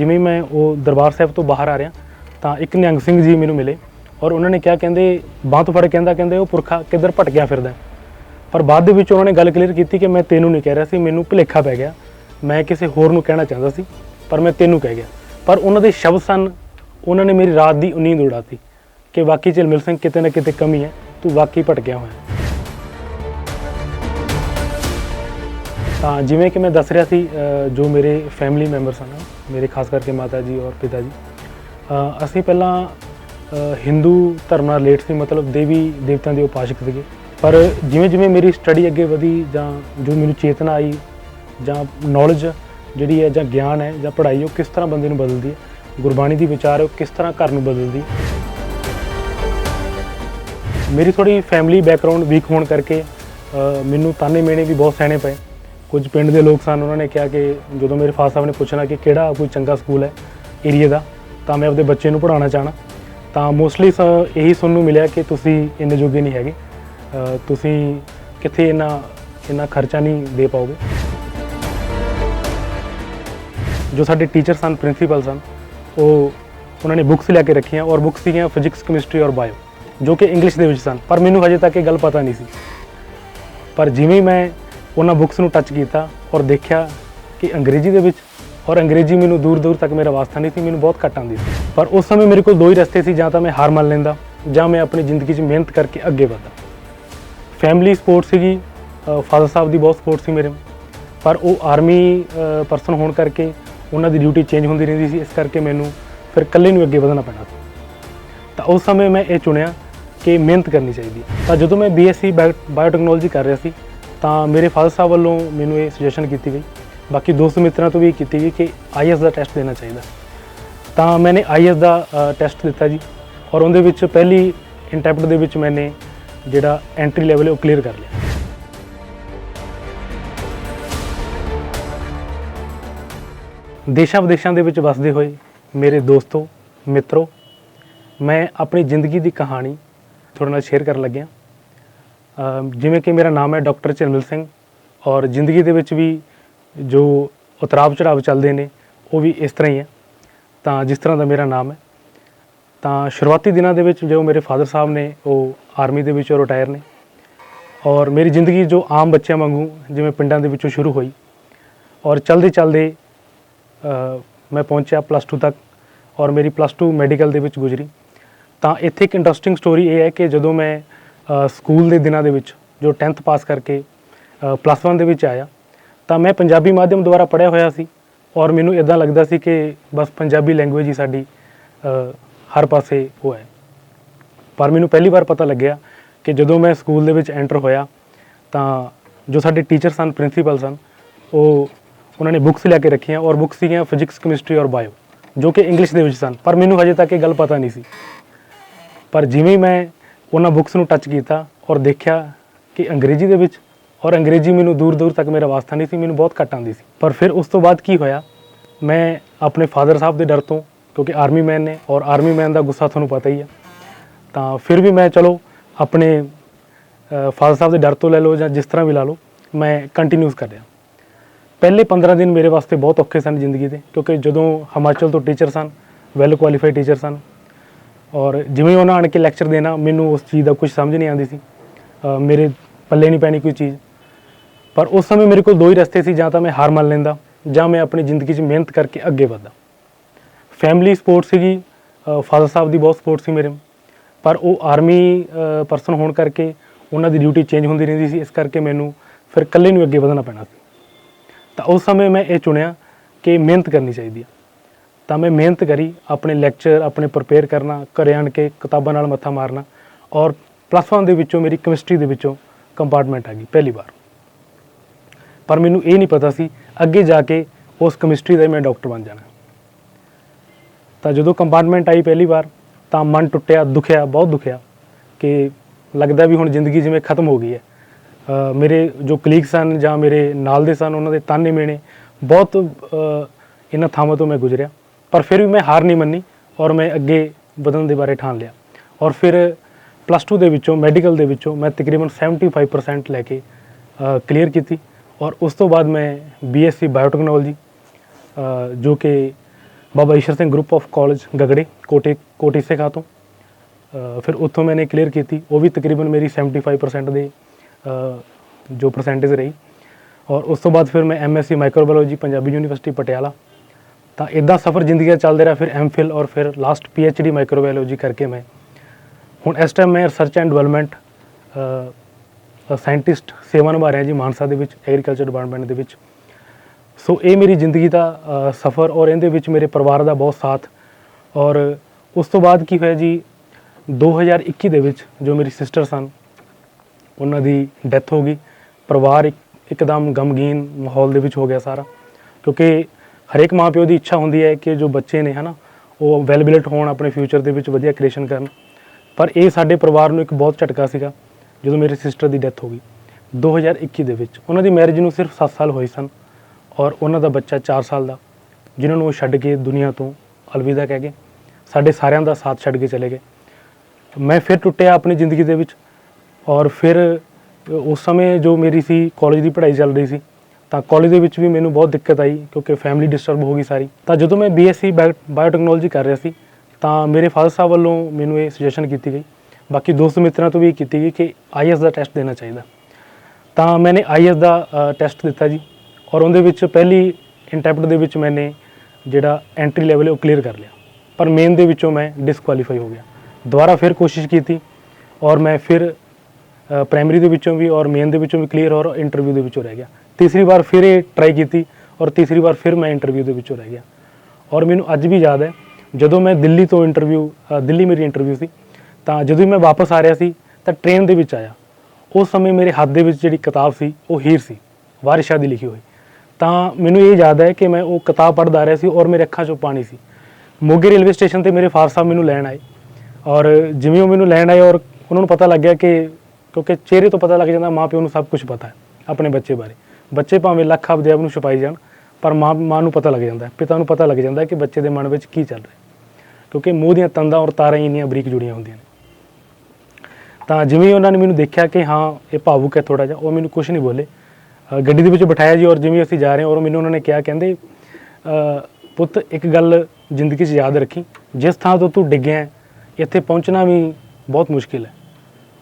ਜਿਵੇਂ ਹੀ ਮੈਂ ਉਹ ਦਰਬਾਰ ਸਾਹਿਬ ਤੋਂ ਬਾਹਰ ਆ ਰਿਹਾ, ਤਾਂ ਇੱਕ ਨਿਹੰਗ ਸਿੰਘ ਜੀ ਮੈਨੂੰ ਮਿਲੇ ਔਰ ਉਹਨਾਂ ਨੇ ਕਿਹਾ, ਕਹਿੰਦੇ ਬਾਂਹ ਤੋਂ ਫੜ ਕਹਿੰਦਾ, ਕਹਿੰਦੇ ਉਹ ਪੁਰਖਾ ਕਿੱਧਰ ਭਟਕਿਆ ਫਿਰਦਾ ਪਰ ਬਾਅਦ ਦੇ ਵਿੱਚ ਉਹਨਾਂ ਨੇ ਗੱਲ ਕਲੀਅਰ ਕੀਤੀ ਕਿ ਮੈਂ ਤੈਨੂੰ ਨਹੀਂ ਕਹਿ ਰਿਹਾ ਸੀ, ਮੈਨੂੰ ਭੁਲੇਖਾ ਪੈ ਗਿਆ। ਮੈਂ ਕਿਸੇ ਹੋਰ ਨੂੰ ਕਹਿਣਾ ਚਾਹੁੰਦਾ ਸੀ, ਪਰ ਮੈਂ ਤੈਨੂੰ ਕਹਿ ਗਿਆ। ਪਰ ਉਹਨਾਂ ਦੇ ਸ਼ਬਦ ਸਨ, ਉਹਨਾਂ ਨੇ ਮੇਰੀ ਰਾਤ ਦੀ ਨੀਂਦ ਉਡਾਤੀ ਕਿ ਵਾਕਈ ਝਿਲਮਿਲ ਸਿੰਘ ਕਿਤੇ ਨਾ ਕਿਤੇ ਕਮੀ ਹੈ, ਤੂੰ ਵਾਕਈ ਭਟਕਿਆ ਹੋਇਆ ਤਾਂ ਜਿਵੇਂ ਕਿ ਮੈਂ ਦੱਸ ਰਿਹਾ ਸੀ ਜੋ ਮੇਰੇ ਫੈਮਿਲੀ ਮੈਂਬਰ ਸਨ ਮੇਰੇ ਖਾਸ ਕਰਕੇ ਮਾਤਾ ਜੀ ਔਰ ਪਿਤਾ ਜੀ। ਅਸੀਂ ਪਹਿਲਾਂ ਹਿੰਦੂ ਧਰਮ ਨਾਲ ਰਿਲੇਟ ਸੀ, ਮਤਲਬ ਦੇਵੀ ਦੇਵਤਾਂ ਦੇ ਉਪਾਸ਼ਕ ਸੀਗੇ। ਪਰ ਜਿਵੇਂ ਜਿਵੇਂ ਮੇਰੀ ਸਟੱਡੀ ਅੱਗੇ ਵਧੀ ਜਾਂ ਜੋ ਮੈਨੂੰ ਚੇਤਨਾ ਆਈ ਜਾਂ ਨੌਲੇਜ ਜਿਹੜੀ ਹੈ ਜਾਂ ਗਿਆਨ ਹੈ ਜਾਂ ਪੜ੍ਹਾਈ, ਉਹ ਕਿਸ ਤਰ੍ਹਾਂ ਬੰਦੇ ਨੂੰ ਬਦਲਦੀ ਹੈ, ਗੁਰਬਾਣੀ ਦੀ ਵਿਚਾਰ ਉਹ ਕਿਸ ਤਰ੍ਹਾਂ ਘਰ ਨੂੰ ਬਦਲਦੀ ਮੇਰੀ ਥੋੜੀ ਫੈਮਿਲੀ ਬੈਕਗ੍ਰਾਉਂਡ ਵੀਕ ਹੋਣ ਕਰਕੇ ਮੈਨੂੰ ਤਾਨੇ ਮੇਣੇ ਵੀ ਬਹੁਤ ਸਹਿਣੇ ਪਏ। ਕੁਝ ਪਿੰਡ ਦੇ ਲੋਕ ਸਨ, ਉਹਨਾਂ ਨੇ ਕਿਹਾ ਕਿ ਜਦੋਂ ਮੇਰੇ ਫਾਦਰ ਸਾਹਿਬ ਨੇ ਪੁੱਛਣਾ ਕਿ ਕਿਹੜਾ ਕੋਈ ਚੰਗਾ ਸਕੂਲ ਹੈ ਏਰੀਆ ਦਾ, ਤਾਂ ਮੈਂ ਆਪਦੇ ਬੱਚੇ ਨੂੰ ਪੜ੍ਹਾਉਣਾ ਚਾਹਣਾ। ਤਾਂ ਮੋਸਟਲੀ ਇਹੀ ਸੁਣਨ ਨੂੰ ਮਿਲਿਆ ਕਿ ਤੁਸੀਂ ਇੰਨੇ ਜੋਗੇ ਨਹੀਂ ਹੈਗੇ। ਤੁਸੀਂ ਕਿੱਥੇ ਇੰਨਾ ਇੰਨਾ ਖਰਚਾ ਨਹੀਂ ਦੇ ਪਾਓਗੇ। ਜੋ ਸਾਡੇ ਟੀਚਰ ਸਨ ਪ੍ਰਿੰਸੀਪਲ ਸਨ, ਉਹ, ਉਹਨਾਂ ਨੇ ਬੁੱਕਸ ਲੈ ਕੇ ਰੱਖੀਆਂ ਔਰ ਬੁੱਕਸ ਸੀਗੀਆਂ ਫਿਜ਼ਿਕਸ ਕੈਮਿਸਟਰੀ ਔਰ ਬਾਇਓ ਜੋ ਕਿ ਇੰਗਲਿਸ਼ ਦੇ ਵਿੱਚ ਸਨ। ਪਰ ਮੈਨੂੰ ਹਜੇ ਤੱਕ ਇਹ ਗੱਲ ਪਤਾ ਨਹੀਂ ਸੀ। ਪਰ ਜਿਵੇਂ ਮੈਂ ਉਹਨਾਂ ਬੁੱਕਸ ਨੂੰ ਟੱਚ ਕੀਤਾ ਔਰ ਦੇਖਿਆ ਕਿ ਅੰਗਰੇਜ਼ੀ ਦੇ ਵਿੱਚ ਔਰ ਅੰਗਰੇਜ਼ੀ ਮੈਨੂੰ ਦੂਰ ਦੂਰ ਤੱਕ ਮੇਰਾ ਵਾਸਤਾ ਨਹੀਂ ਸੀ, ਮੈਨੂੰ ਬਹੁਤ ਘੱਟ ਆਉਂਦੀ ਸੀ। ਪਰ ਉਸ ਸਮੇਂ ਮੇਰੇ ਕੋਲ ਦੋ ਹੀ ਰਸਤੇ ਸੀ, ਜਾਂ ਤਾਂ ਮੈਂ ਹਾਰ ਮੰਨ ਲੈਂਦਾ ਜਾਂ ਮੈਂ ਆਪਣੀ ਜ਼ਿੰਦਗੀ 'ਚ ਮਿਹਨਤ ਕਰਕੇ ਅੱਗੇ ਵਧਦਾ। ਫੈਮਿਲੀ ਸਪੋਰਟ ਸੀਗੀ ਫਾਦਰ ਸਾਹਿਬ ਦੀ ਬਹੁਤ ਸਪੋਰਟ ਸੀ ਮੇਰੇ। ਪਰ ਉਹ ਆਰਮੀ ਪਰਸਨ ਹੋਣ ਕਰਕੇ ਉਹਨਾਂ ਦੀ ਡਿਊਟੀ ਚੇਂਜ ਹੁੰਦੀ ਰਹਿੰਦੀ ਸੀ, ਇਸ ਕਰਕੇ ਮੈਨੂੰ ਫਿਰ ਇਕੱਲੇ ਨੂੰ ਅੱਗੇ ਵਧਣਾ ਪੈਣਾ ਤਾਂ ਉਸ ਸਮੇਂ ਮੈਂ ਇਹ ਚੁਣਿਆ ਕਿ ਮਿਹਨਤ ਕਰਨੀ ਚਾਹੀਦੀ। ਹੈ ਤਾਂ ਜਦੋਂ ਮੈਂ ਬੀਐਸਸੀ ਬਾਇਓਟੈਕਨੋਲੋਜੀ ਕਰ ਰਿਹਾ ਸੀ ਤਾਂ ਮੇਰੇ ਫਾਦਰ ਸਾਹਿਬ ਵੱਲੋਂ ਮੈਨੂੰ ਇਹ ਸੁਜੈਸ਼ਨ ਕੀਤੀ ਗਈ। ਬਾਕੀ ਦੋਸਤ ਮਿੱਤਰਾਂ ਤੋਂ ਵੀ ਕੀਤੀ ਗਈ ਕਿ ਆਈਐਸ ਦਾ ਟੈਸਟ ਦੇਣਾ ਚਾਹੀਦਾ। ਤਾਂ ਮੈंने ਆਈਐਸ ਦਾ ਟੈਸਟ ਦਿੱਤਾ ਜੀ। ਔਰ ਉਹਦੇ ਵਿੱਚ ਪਹਿਲੀ ਇੰਟੈਂਪਟ ਦੇ ਵਿੱਚ ਮੈਨੇ ਜਿਹੜਾ ਐਂਟਰੀ ਲੈਵਲ ਹੈ ਉਹ ਕਲੀਅਰ ਕਰ ਲਿਆ। ਦੇਸ਼ਾਂ ਵਿਦੇਸ਼ਾਂ ਦੇ ਵਿੱਚ ਵਸਦੇ ਹੋਏ ਮੇਰੇ ਦੋਸਤੋ, ਮਿੱਤਰੋ, ਮੈਂ ਆਪਣੀ ਜ਼ਿੰਦਗੀ ਦੀ ਕਹਾਣੀ ਤੁਹਾਡੇ ਨਾਲ ਸ਼ੇਅਰ ਕਰਨ ਲੱਗਿਆ। ਜਿਵੇਂ ਕਿ ਮੇਰਾ ਨਾਮ ਹੈ ਡਾਕਟਰ ਚਰਮਿਲ ਸਿੰਘ ਔਰ ਜ਼ਿੰਦਗੀ ਦੇ ਵਿੱਚ ਵੀ ਜੋ ਉਤਰਾਵ ਚੜਾਵ ਚੱਲਦੇ ਨੇ, ਉਹ ਵੀ ਇਸ ਤਰ੍ਹਾਂ ਹੀ ਹੈ। ਤਾਂ ਜਿਸ ਤਰ੍ਹਾਂ ਦਾ ਮੇਰਾ ਨਾਮ ਹੈ, ਤਾਂ ਸ਼ੁਰੂਆਤੀ ਦਿਨਾਂ ਦੇ ਵਿੱਚ ਜੋ ਮੇਰੇ ਫਾਦਰ ਸਾਹਿਬ ਨੇ, ਉਹ ਆਰਮੀ ਦੇ ਵਿੱਚੋਂ ਰਿਟਾਇਰ ਨੇ ਔਰ ਮੇਰੀ ਜ਼ਿੰਦਗੀ ਜੋ ਆਮ ਬੱਚਿਆਂ ਵਾਂਗੂ ਜਿਵੇਂ ਪਿੰਡਾਂ ਦੇ ਵਿੱਚੋਂ ਸ਼ੁਰੂ ਹੋਈ ਔਰ ਚਲਦੇ ਚਲਦੇ ਮੈਂ ਪਹੁੰਚਿਆ ਪਲੱਸ 2 ਤੱਕ ਔਰ ਮੇਰੀ ਪਲੱਸ 2 ਮੈਡੀਕਲ ਦੇ ਵਿੱਚ ਗੁਜ਼ਰੀ। ਤਾਂ ਇੱਥੇ ਇੱਕ ਇੰਟਰਸਟਿੰਗ ਸਟੋਰੀ ਇਹ ਹੈ ਕਿ ਜਦੋਂ ਮੈਂ ਸਕੂਲ ਦੇ ਦਿਨਾਂ ਦੇ ਵਿੱਚ, ਜੋ 10th ਪਾਸ ਕਰਕੇ ਪਲੱਸ 1 ਦੇ ਵਿੱਚ ਆਇਆ, ਤਾਂ ਮੈਂ ਪੰਜਾਬੀ ਮਾਧਿਅਮ ਦੁਆਰਾ ਪੜ੍ਹਿਆ ਹੋਇਆ ਸੀ ਔਰ ਮੈਨੂੰ ਇਦਾਂ ਲੱਗਦਾ ਸੀ ਕਿ ਬਸ ਪੰਜਾਬੀ ਲੈਂਗੁਏਜ ਹੀ ਸਾਡੀ ਹਰ ਪਾਸੇ ਉਹ ਹੈ। ਪਰ ਮੈਨੂੰ ਪਹਿਲੀ ਵਾਰ ਪਤਾ ਲੱਗਿਆ ਕਿ ਜਦੋਂ ਮੈਂ ਸਕੂਲ ਦੇ ਵਿੱਚ ਐਂਟਰ ਹੋਇਆ, ਤਾਂ ਜੋ ਸਾਡੇ ਟੀਚਰ ਸਨ ਪ੍ਰਿੰਸੀਪਲ ਸਨ, ਉਹ ਉਹਨਾਂ ਨੇ ਬੁੱਕਸ ਲਿਆ ਕੇ ਰੱਖੀਆਂ ਔਰ ਬੁੱਕਸ ਸੀਗੀਆਂ ਫਿਜ਼ਿਕਸ ਕੈਮਿਸਟਰੀ ਔਰ ਬਾਇਓ ਜੋ ਕਿ ਇੰਗਲਿਸ਼ ਦੇ ਵਿੱਚ ਸਨ। ਪਰ ਮੈਨੂੰ ਹਜੇ ਤੱਕ ਇਹ ਗੱਲ ਪਤਾ ਨਹੀਂ ਸੀ। ਪਰ ਜਿਵੇਂ ਮੈਂ ਉਹਨਾਂ ਬੁੱਕਸ ਨੂੰ ਟੱਚ ਕੀਤਾ ਔਰ ਦੇਖਿਆ ਕਿ ਅੰਗਰੇਜ਼ੀ ਦੇ ਵਿੱਚ ਔਰ ਅੰਗਰੇਜ਼ੀ ਮੈਨੂੰ ਦੂਰ ਦੂਰ ਤੱਕ ਮੇਰਾ ਵਾਸਤਾ ਨਹੀਂ ਸੀ, ਮੈਨੂੰ ਬਹੁਤ ਘੱਟ ਆਉਂਦੀ ਸੀ। ਪਰ ਫਿਰ ਉਸ ਤੋਂ ਬਾਅਦ ਕੀ ਹੋਇਆ? ਮੈਂ ਆਪਣੇ ਫਾਦਰ ਸਾਹਿਬ ਦੇ ਡਰ ਤੋਂ, ਕਿਉਂਕਿ ਆਰਮੀ ਮੈਨ ਨੇ ਔਰ ਆਰਮੀ ਮੈਨ ਦਾ ਗੁੱਸਾ ਤੁਹਾਨੂੰ ਪਤਾ ਹੀ ਆ, ਤਾਂ ਫਿਰ ਵੀ ਮੈਂ ਚਲੋ ਆਪਣੇ ਫਾਦਰ ਸਾਹਿਬ ਦੇ ਡਰ ਤੋਂ ਲੈ ਲਓ ਜਾਂ ਜਿਸ ਤਰ੍ਹਾਂ ਵੀ ਲਾ ਲਓ, ਮੈਂ ਕੰਟੀਨਿਊਸ ਕਰਿਆ ਪਹਿਲੇ 15 ਦਿਨ ਮੇਰੇ ਵਾਸਤੇ ਬਹੁਤ ਔਖੇ ਸਨ ਜ਼ਿੰਦਗੀ ਦੇ, ਕਿਉਂਕਿ ਜਦੋਂ ਹਿਮਾਚਲ ਤੋਂ ਟੀਚਰ ਸਨ ਵੈਲ ਕੁਆਲੀਫਾਈਡ ਟੀਚਰ ਸਨ ਔਰ ਜਿਵੇਂ ਉਹਨਾਂ ਆਣ ਕੇ ਲੈਕਚਰ ਦੇਣਾ ਮੈਨੂੰ ਉਸ ਚੀਜ਼ ਦਾ ਕੁਝ ਸਮਝ ਨਹੀਂ ਆਉਂਦੀ ਸੀ। ਅ, ਮੇਰੇ ਪੱਲੇ ਨਹੀਂ ਪੈਣੀ ਕੋਈ ਚੀਜ਼। ਪਰ ਉਸ ਸਮੇਂ ਮੇਰੇ ਕੋਲ ਦੋ ਹੀ ਰਸਤੇ ਸੀ ਜਾਂ ਤਾਂ ਮੈਂ ਹਾਰ ਮੰਨ ਲੈਂਦਾ ਜਾਂ ਮੈਂ ਆਪਣੀ ਜ਼ਿੰਦਗੀ 'ਚ ਮਿਹਨਤ ਕਰਕੇ ਅੱਗੇ ਵਧਦਾ। ਫੈਮਿਲੀ ਸਪੋਰਟ ਸੀਗੀ ਫਾਦਰ ਸਾਹਿਬ ਦੀ ਬਹੁਤ ਸਪੋਰਟ ਸੀ ਮੇਰੇ। ਪਰ ਉਹ ਆਰਮੀ ਪਰਸਨ ਹੋਣ ਕਰਕੇ ਉਹਨਾਂ ਦੀ ਡਿਊਟੀ ਚੇਂਜ ਹੁੰਦੀ ਰਹਿੰਦੀ ਸੀ ਇਸ ਕਰਕੇ ਮੈਨੂੰ ਫਿਰ ਇਕੱਲੇ ਨੂੰ ਅੱਗੇ ਵਧਣਾ ਪੈਣਾ ਸੀ। ਤਾਂ ਉਸ ਸਮੇਂ ਮੈਂ ਇਹ ਚੁਣਿਆ ਕਿ ਮਿਹਨਤ ਕਰਨੀ ਚਾਹੀਦੀ ਹੈ ਤਾਂ ਮੈਂ ਮਿਹਨਤ ਕਰੀ ਆਪਣੇ ਲੈਕਚਰ ਆਪਣੇ ਪ੍ਰਪੇਅਰ ਕਰਨਾ, ਘਰੇ ਆਣ ਕੇ ਕਿਤਾਬਾਂ ਨਾਲ ਮੱਥਾ ਮਾਰਨਾ ਔਰ ਪਲੱਸ 1 ਦੇ ਵਿੱਚੋਂ, ਮੇਰੀ ਕੈਮਿਸਟਰੀ ਦੇ ਵਿੱਚੋਂ ਕੰਪਾਰਟਮੈਂਟ ਆ ਗਈ ਪਹਿਲੀ ਵਾਰ। ਪਰ ਮੈਨੂੰ ਇਹ ਨਹੀਂ ਪਤਾ ਸੀ ਅੱਗੇ ਜਾ ਕੇ ਉਸ ਕੈਮਿਸਟਰੀ ਦਾ ਹੀ ਮੈਂ ਡਾਕਟਰ ਬਣ ਜਾਣਾ। ਤਾਂ ਜਦੋਂ ਕੰਪਾਰਟਮੈਂਟ ਆਈ ਪਹਿਲੀ ਵਾਰ, ਤਾਂ ਮਨ ਟੁੱਟਿਆ, ਦੁਖਿਆ, ਬਹੁਤ ਦੁਖਿਆ ਕਿ ਲੱਗਦਾ ਵੀ ਹੁਣ ਜ਼ਿੰਦਗੀ ਜਿਵੇਂ ਖਤਮ ਹੋ ਗਈ ਹੈ। ਮੇਰੇ ਜੋ ਕਲੀਗ ਸਨ ਜਾਂ ਮੇਰੇ ਨਾਲ ਦੇ ਸਨ, ਉਹਨਾਂ ਦੇ ਤਾਨੇ ਮੇਣੇ ਬਹੁਤ ਇਹਨਾਂ ਥਾਵਾਂ ਤੋਂ ਮੈਂ ਗੁਜ਼ਰਿਆ। ਪਰ ਫਿਰ ਵੀ ਮੈਂ ਹਾਰ ਨਹੀਂ ਮੰਨੀ ਔਰ ਮੈਂ ਅੱਗੇ ਵਧਣ ਦੇ ਬਾਰੇ ਠਾਣ ਲਿਆ। ਔਰ ਫਿਰ ਪਲੱਸ 2 ਦੇ ਵਿੱਚੋਂ ਮੈਡੀਕਲ ਦੇ ਵਿੱਚੋਂ ਮੈਂ ਤਕਰੀਬਨ 75% ਲੈ ਕੇ ਕਲੀਅਰ ਕੀਤੀ। ਔਰ ਉਸ ਤੋਂ ਬਾਅਦ ਮੈਂ ਬੀਐਸਸੀ ਬਾਇਓਟੈਕਨੋਲੋਜੀ ਜੋ ਕਿ Baba Ishar Singh group of college ਗਗੜੇ, ਕੋਟੇ, ਕੋਟੀ ਸਿਖਾ ਤੋਂ ਫਿਰ ਉੱਥੋਂ ਮੈंने ਕਲੀਅਰ ਕੀਤੀ। ਉਹ ਵੀ ਤਕਰੀਬਨ ਮੇਰੀ 75% ਦੇ ਜੋ ਪਰਸੈਂਟੇਜ ਰਹੀ। ਔਰ ਉਸ ਤੋਂ ਬਾਅਦ ਫਿਰ ਮੈਂ MSc microbiology Punjabi University Patiala ਤਾਂ ਇਦਾਂ ਸਫ਼ਰ ਜ਼ਿੰਦਗੀ ਦਾ ਚੱਲਦਾ ਰਿਹਾ, ਫਿਰ ਐਮਫਿਲ ਔਰ ਫਿਰ ਲਾਸਟ ਪੀਐਚਡੀ ਮਾਈਕਰੋਬਾਇਓਲੋਜੀ ਕਰਕੇ ਮੈਂ ਹੁਣ ਇਸ ਟਾਈਮ ਮੈਂ ਰਿਸਰਚ ਐਂਡ ਡਿਵੈਲਪਮੈਂਟ ਸਾਇੰਟਿਸਟ ਸੇਵਾ ਨਿਭਾ ਰਿਹਾ ਜੀ ਮਾਨਸਾ ਦੇ ਵਿੱਚ ਐਗਰੀਕਲਚਰ ਡਿਪਾਰਟਮੈਂਟ ਦੇ ਵਿੱਚ। ਸੋ ਇਹ ਮੇਰੀ ਜ਼ਿੰਦਗੀ ਦਾ ਸਫ਼ਰ ਔਰ ਇਹਦੇ ਵਿੱਚ ਮੇਰੇ ਪਰਿਵਾਰ ਦਾ ਬਹੁਤ ਸਾਥ। ਔਰ ਉਸ ਤੋਂ ਬਾਅਦ ਕੀ ਹੋਇਆ ਜੀ 2021 ਦੇ ਵਿੱਚ ਜੋ ਮੇਰੀ ਸਿਸਟਰ ਸਨ, ਉਹਨਾਂ ਦੀ ਡੈਥ ਹੋ ਗਈ। ਪਰਿਵਾਰ ਇੱਕ, ਇੱਕਦਮ ਗਮਗੀਨ ਮਾਹੌਲ ਦੇ ਵਿੱਚ ਹੋ ਗਿਆ ਸਾਰਾ। ਕਿਉਂਕਿ ਹਰੇਕ ਮਾਪਿਓ ਦੀ ਇੱਛਾ ਹੁੰਦੀ ਹੈ ਕਿ ਜੋ ਬੱਚੇ ਨੇ, ਹਨਾ, ਉਹ ਵੈਲ ਬਿਲਟ ਹੋਣ, ਆਪਣੇ ਫਿਊਚਰ ਦੇ ਵਿੱਚ ਵਧੀਆ ਕ੍ਰੀਏਸ਼ਨ ਕਰਨ। ਪਰ ਇਹ ਸਾਡੇ ਪਰਿਵਾਰ ਨੂੰ ਇੱਕ ਬਹੁਤ ਝਟਕਾ ਸੀਗਾ, ਜਦੋਂ ਮੇਰੇ ਸਿਸਟਰ ਦੀ ਡੈਥ ਹੋ ਗਈ। 2021 ਦੇ ਵਿੱਚ ਉਹਨਾਂ ਦੀ ਮੈਰਿਜ ਨੂੰ ਸਿਰਫ 7 ਸਾਲ ਹੋਏ ਸਨ ਔਰ ਉਹਨਾਂ ਦਾ ਬੱਚਾ 4 ਸਾਲ ਦਾ, ਜਿਨ੍ਹਾਂ ਨੂੰ ਉਹ ਛੱਡ ਕੇ ਦੁਨੀਆ ਤੋਂ ਅਲਵਿਦਾ ਕਹਿ ਗਏ। ਸਾਡੇ ਸਾਰਿਆਂ ਦਾ ਸਾਥ ਛੱਡ ਕੇ ਚਲੇ ਗਏ। ਮੈਂ ਫਿਰ ਟੁੱਟਿਆ ਆਪਣੀ ਜ਼ਿੰਦਗੀ ਦੇ ਵਿੱਚ ਔਰ ਫਿਰ ਉਸ ਸਮੇਂ ਜੋ ਮੇਰੀ ਸੀ ਕਾਲਜ ਦੀ ਪੜ੍ਹਾਈ ਚੱਲ ਰਹੀ ਸੀ ਤਾਂ ਕਾਲਜ ਦੇ ਵਿੱਚ ਵੀ ਮੈਨੂੰ ਬਹੁਤ ਦਿੱਕਤ ਆਈ ਕਿਉਂਕਿ ਫੈਮਿਲੀ ਡਿਸਟਰਬ ਹੋ ਗਈ ਸਾਰੀ। ਤਾਂ ਜਦੋਂ ਮੈਂ ਬੀਐਸਸੀ ਬਾਇਓਟੈਕਨੋਲੋਜੀ ਕਰ ਰਿਹਾ ਸੀ, ਤਾਂ ਮੇਰੇ ਫਾਦਰ ਸਾਹਿਬ ਵੱਲੋਂ ਮੈਨੂੰ ਇਹ ਸੁਜੈਸ਼ਨ ਕੀਤੀ ਗਈ। ਬਾਕੀ ਦੋਸਤ ਮਿੱਤਰਾਂ ਤੋਂ ਵੀ ਕੀਤੀ ਗਈ ਕਿ ਆਈਐਸ ਦਾ ਟੈਸਟ ਦੇਣਾ ਚਾਹੀਦਾ। ਤਾਂ ਮੈंने ਆਈਐਸ ਦਾ ਟੈਸਟ ਦਿੱਤਾ ਜੀ ਔਰ ਉਹਦੇ ਵਿੱਚ ਪਹਿਲੀ ਇੰਟੈਂਪਟ ਦੇ ਵਿੱਚ ਮੈਨੇ ਜਿਹੜਾ ਐਂਟਰੀ ਲੈਵਲ ਹੈ ਉਹ ਕਲੀਅਰ ਕਰ ਲਿਆ। ਪਰ ਮੇਨ ਦੇ ਵਿੱਚੋਂ ਮੈਂ ਡਿਸਕੁਆਲੀਫਾਈ ਹੋ ਗਿਆ। ਦੁਬਾਰਾ ਫਿਰ ਕੋਸ਼ਿਸ਼ ਕੀਤੀ ਔਰ ਮੈਂ ਫਿਰ ਪ੍ਰਾਇਮਰੀ ਦੇ ਵਿੱਚੋਂ ਵੀ ਔਰ ਮੇਨ ਦੇ ਵਿੱਚੋਂ ਵੀ ਕਲੀਅਰ ਔਰ ਇੰਟਰਵਿਊ ਦੇ ਵਿੱਚੋਂ ਰਹਿ ਗਿਆ। ਤੀਸਰੀ ਵਾਰ ਫਿਰ ਇਹ ਟਰਾਈ ਕੀਤੀ ਔਰ ਤੀਸਰੀ ਵਾਰ ਫਿਰ ਮੈਂ ਇੰਟਰਵਿਊ ਦੇ ਵਿੱਚੋਂ ਰਹਿ ਗਿਆ। ਔਰ ਮੈਨੂੰ ਅੱਜ ਵੀ ਯਾਦ ਹੈ, ਜਦੋਂ ਮੈਂ ਦਿੱਲੀ ਤੋਂ ਇੰਟਰਵਿਊ ਦਿੱਲੀ ਮੇਰੀ ਇੰਟਰਵਿਊ ਸੀ, ਤਾਂ ਜਦੋਂ ਹੀ ਮੈਂ ਵਾਪਸ ਆ ਰਿਹਾ ਸੀ, ਤਾਂ ਟ੍ਰੇਨ ਦੇ ਵਿੱਚ ਆਇਆ। ਉਸ ਸਮੇਂ ਮੇਰੇ ਹੱਥ ਦੇ ਵਿੱਚ ਜਿਹੜੀ ਕਿਤਾਬ ਸੀ, ਉਹ ਹੀਰ ਸੀ, ਵਾਰਿਸ ਦੀ ਲਿਖੀ ਹੋਈ। ਤਾਂ ਮੈਨੂੰ ਇਹ ਯਾਦ ਹੈ ਕਿ ਮੈਂ ਉਹ ਕਿਤਾਬ ਪੜ੍ਹਦਾ ਰਿਹਾ ਸੀ ਔਰ ਮੇਰੇ ਅੱਖਾਂ 'ਚੋਂ ਪਾਣੀ ਸੀ। ਮੋਗੇ ਰੇਲਵੇ ਸਟੇਸ਼ਨ ਤੇ ਮੇਰੇ ਫਾਦਰ ਸਾਹਿਬ ਮੈਨੂੰ ਲੈਣ ਆਏ। ਔਰ ਜਿਵੇਂ ਉਹ ਮੈਨੂੰ ਲੈਣ ਆਏ ਔਰ ਉਹਨਾਂ ਨੂੰ ਪਤਾ ਲੱਗਿਆ ਕਿ ਕਿਉਂਕਿ ਚਿਹਰੇ ਤੋਂ ਪਤਾ ਲੱਗ ਜਾਂਦਾ, ਮਾਂ ਪਿਓ ਨੂੰ ਸਭ ਕੁਝ ਪਤਾ ਹੈ, ਆਪਣੇ ਬੱਚੇ ਬਾਰੇ। ਬੱਚੇ ਭਾਵੇਂ ਲੱਖ ਆਪਦੇ ਆਪ ਨੂੰ ਛੁਪਾਈ ਜਾਣ, ਪਰ ਮਾਂ ਮਾਂ ਨੂੰ ਪਤਾ ਲੱਗ ਜਾਂਦਾ ਪਿਤਾ ਨੂੰ ਪਤਾ ਲੱਗ ਜਾਂਦਾ ਕਿ ਬੱਚੇ ਦੇ ਮਨ ਵਿੱਚ ਕੀ ਚੱਲ ਰਿਹਾ ਕਿਉਂਕਿ ਮੂੰਹ ਦੀਆਂ ਤੰਦਾਂ ਔਰ ਤਾਰਾਂ ਹੀ ਇੰਨੀਆਂ ਬਰੀਕ ਜੁੜੀਆਂ ਹੁੰਦੀਆਂ ਨੇ। ਤਾਂ ਜਿਵੇਂ ਉਹਨਾਂ ਨੇ ਮੈਨੂੰ ਦੇਖਿਆ ਕਿ ਹਾਂ, ਇਹ ਭਾਵੁਕ ਹੈ ਥੋੜਾ ਜਿਹਾ, ਉਹ ਮੈਨੂੰ ਕੁਝ ਨਹੀਂ ਬੋਲੇ। ਗੱਡੀ ਦੇ ਵਿੱਚ ਬਿਠਾਇਆ ਜੀ ਔਰ ਜਿਵੇਂ ਅਸੀਂ ਜਾ ਰਹੇ ਹਾਂ ਔਰ ਮੈਨੂੰ ਉਹਨਾਂ ਨੇ ਕਿਹਾ, ਕਹਿੰਦੇ ਪੁੱਤ ਇੱਕ ਗੱਲ ਜ਼ਿੰਦਗੀ 'ਚ ਯਾਦ ਰੱਖੀ, ਜਿਸ ਥਾਂ ਤੋਂ ਤੂੰ ਡਿੱਗਿਆ ਇੱਥੇ ਪਹੁੰਚਣਾ ਵੀ ਬਹੁਤ ਮੁਸ਼ਕਿਲ ਹੈ।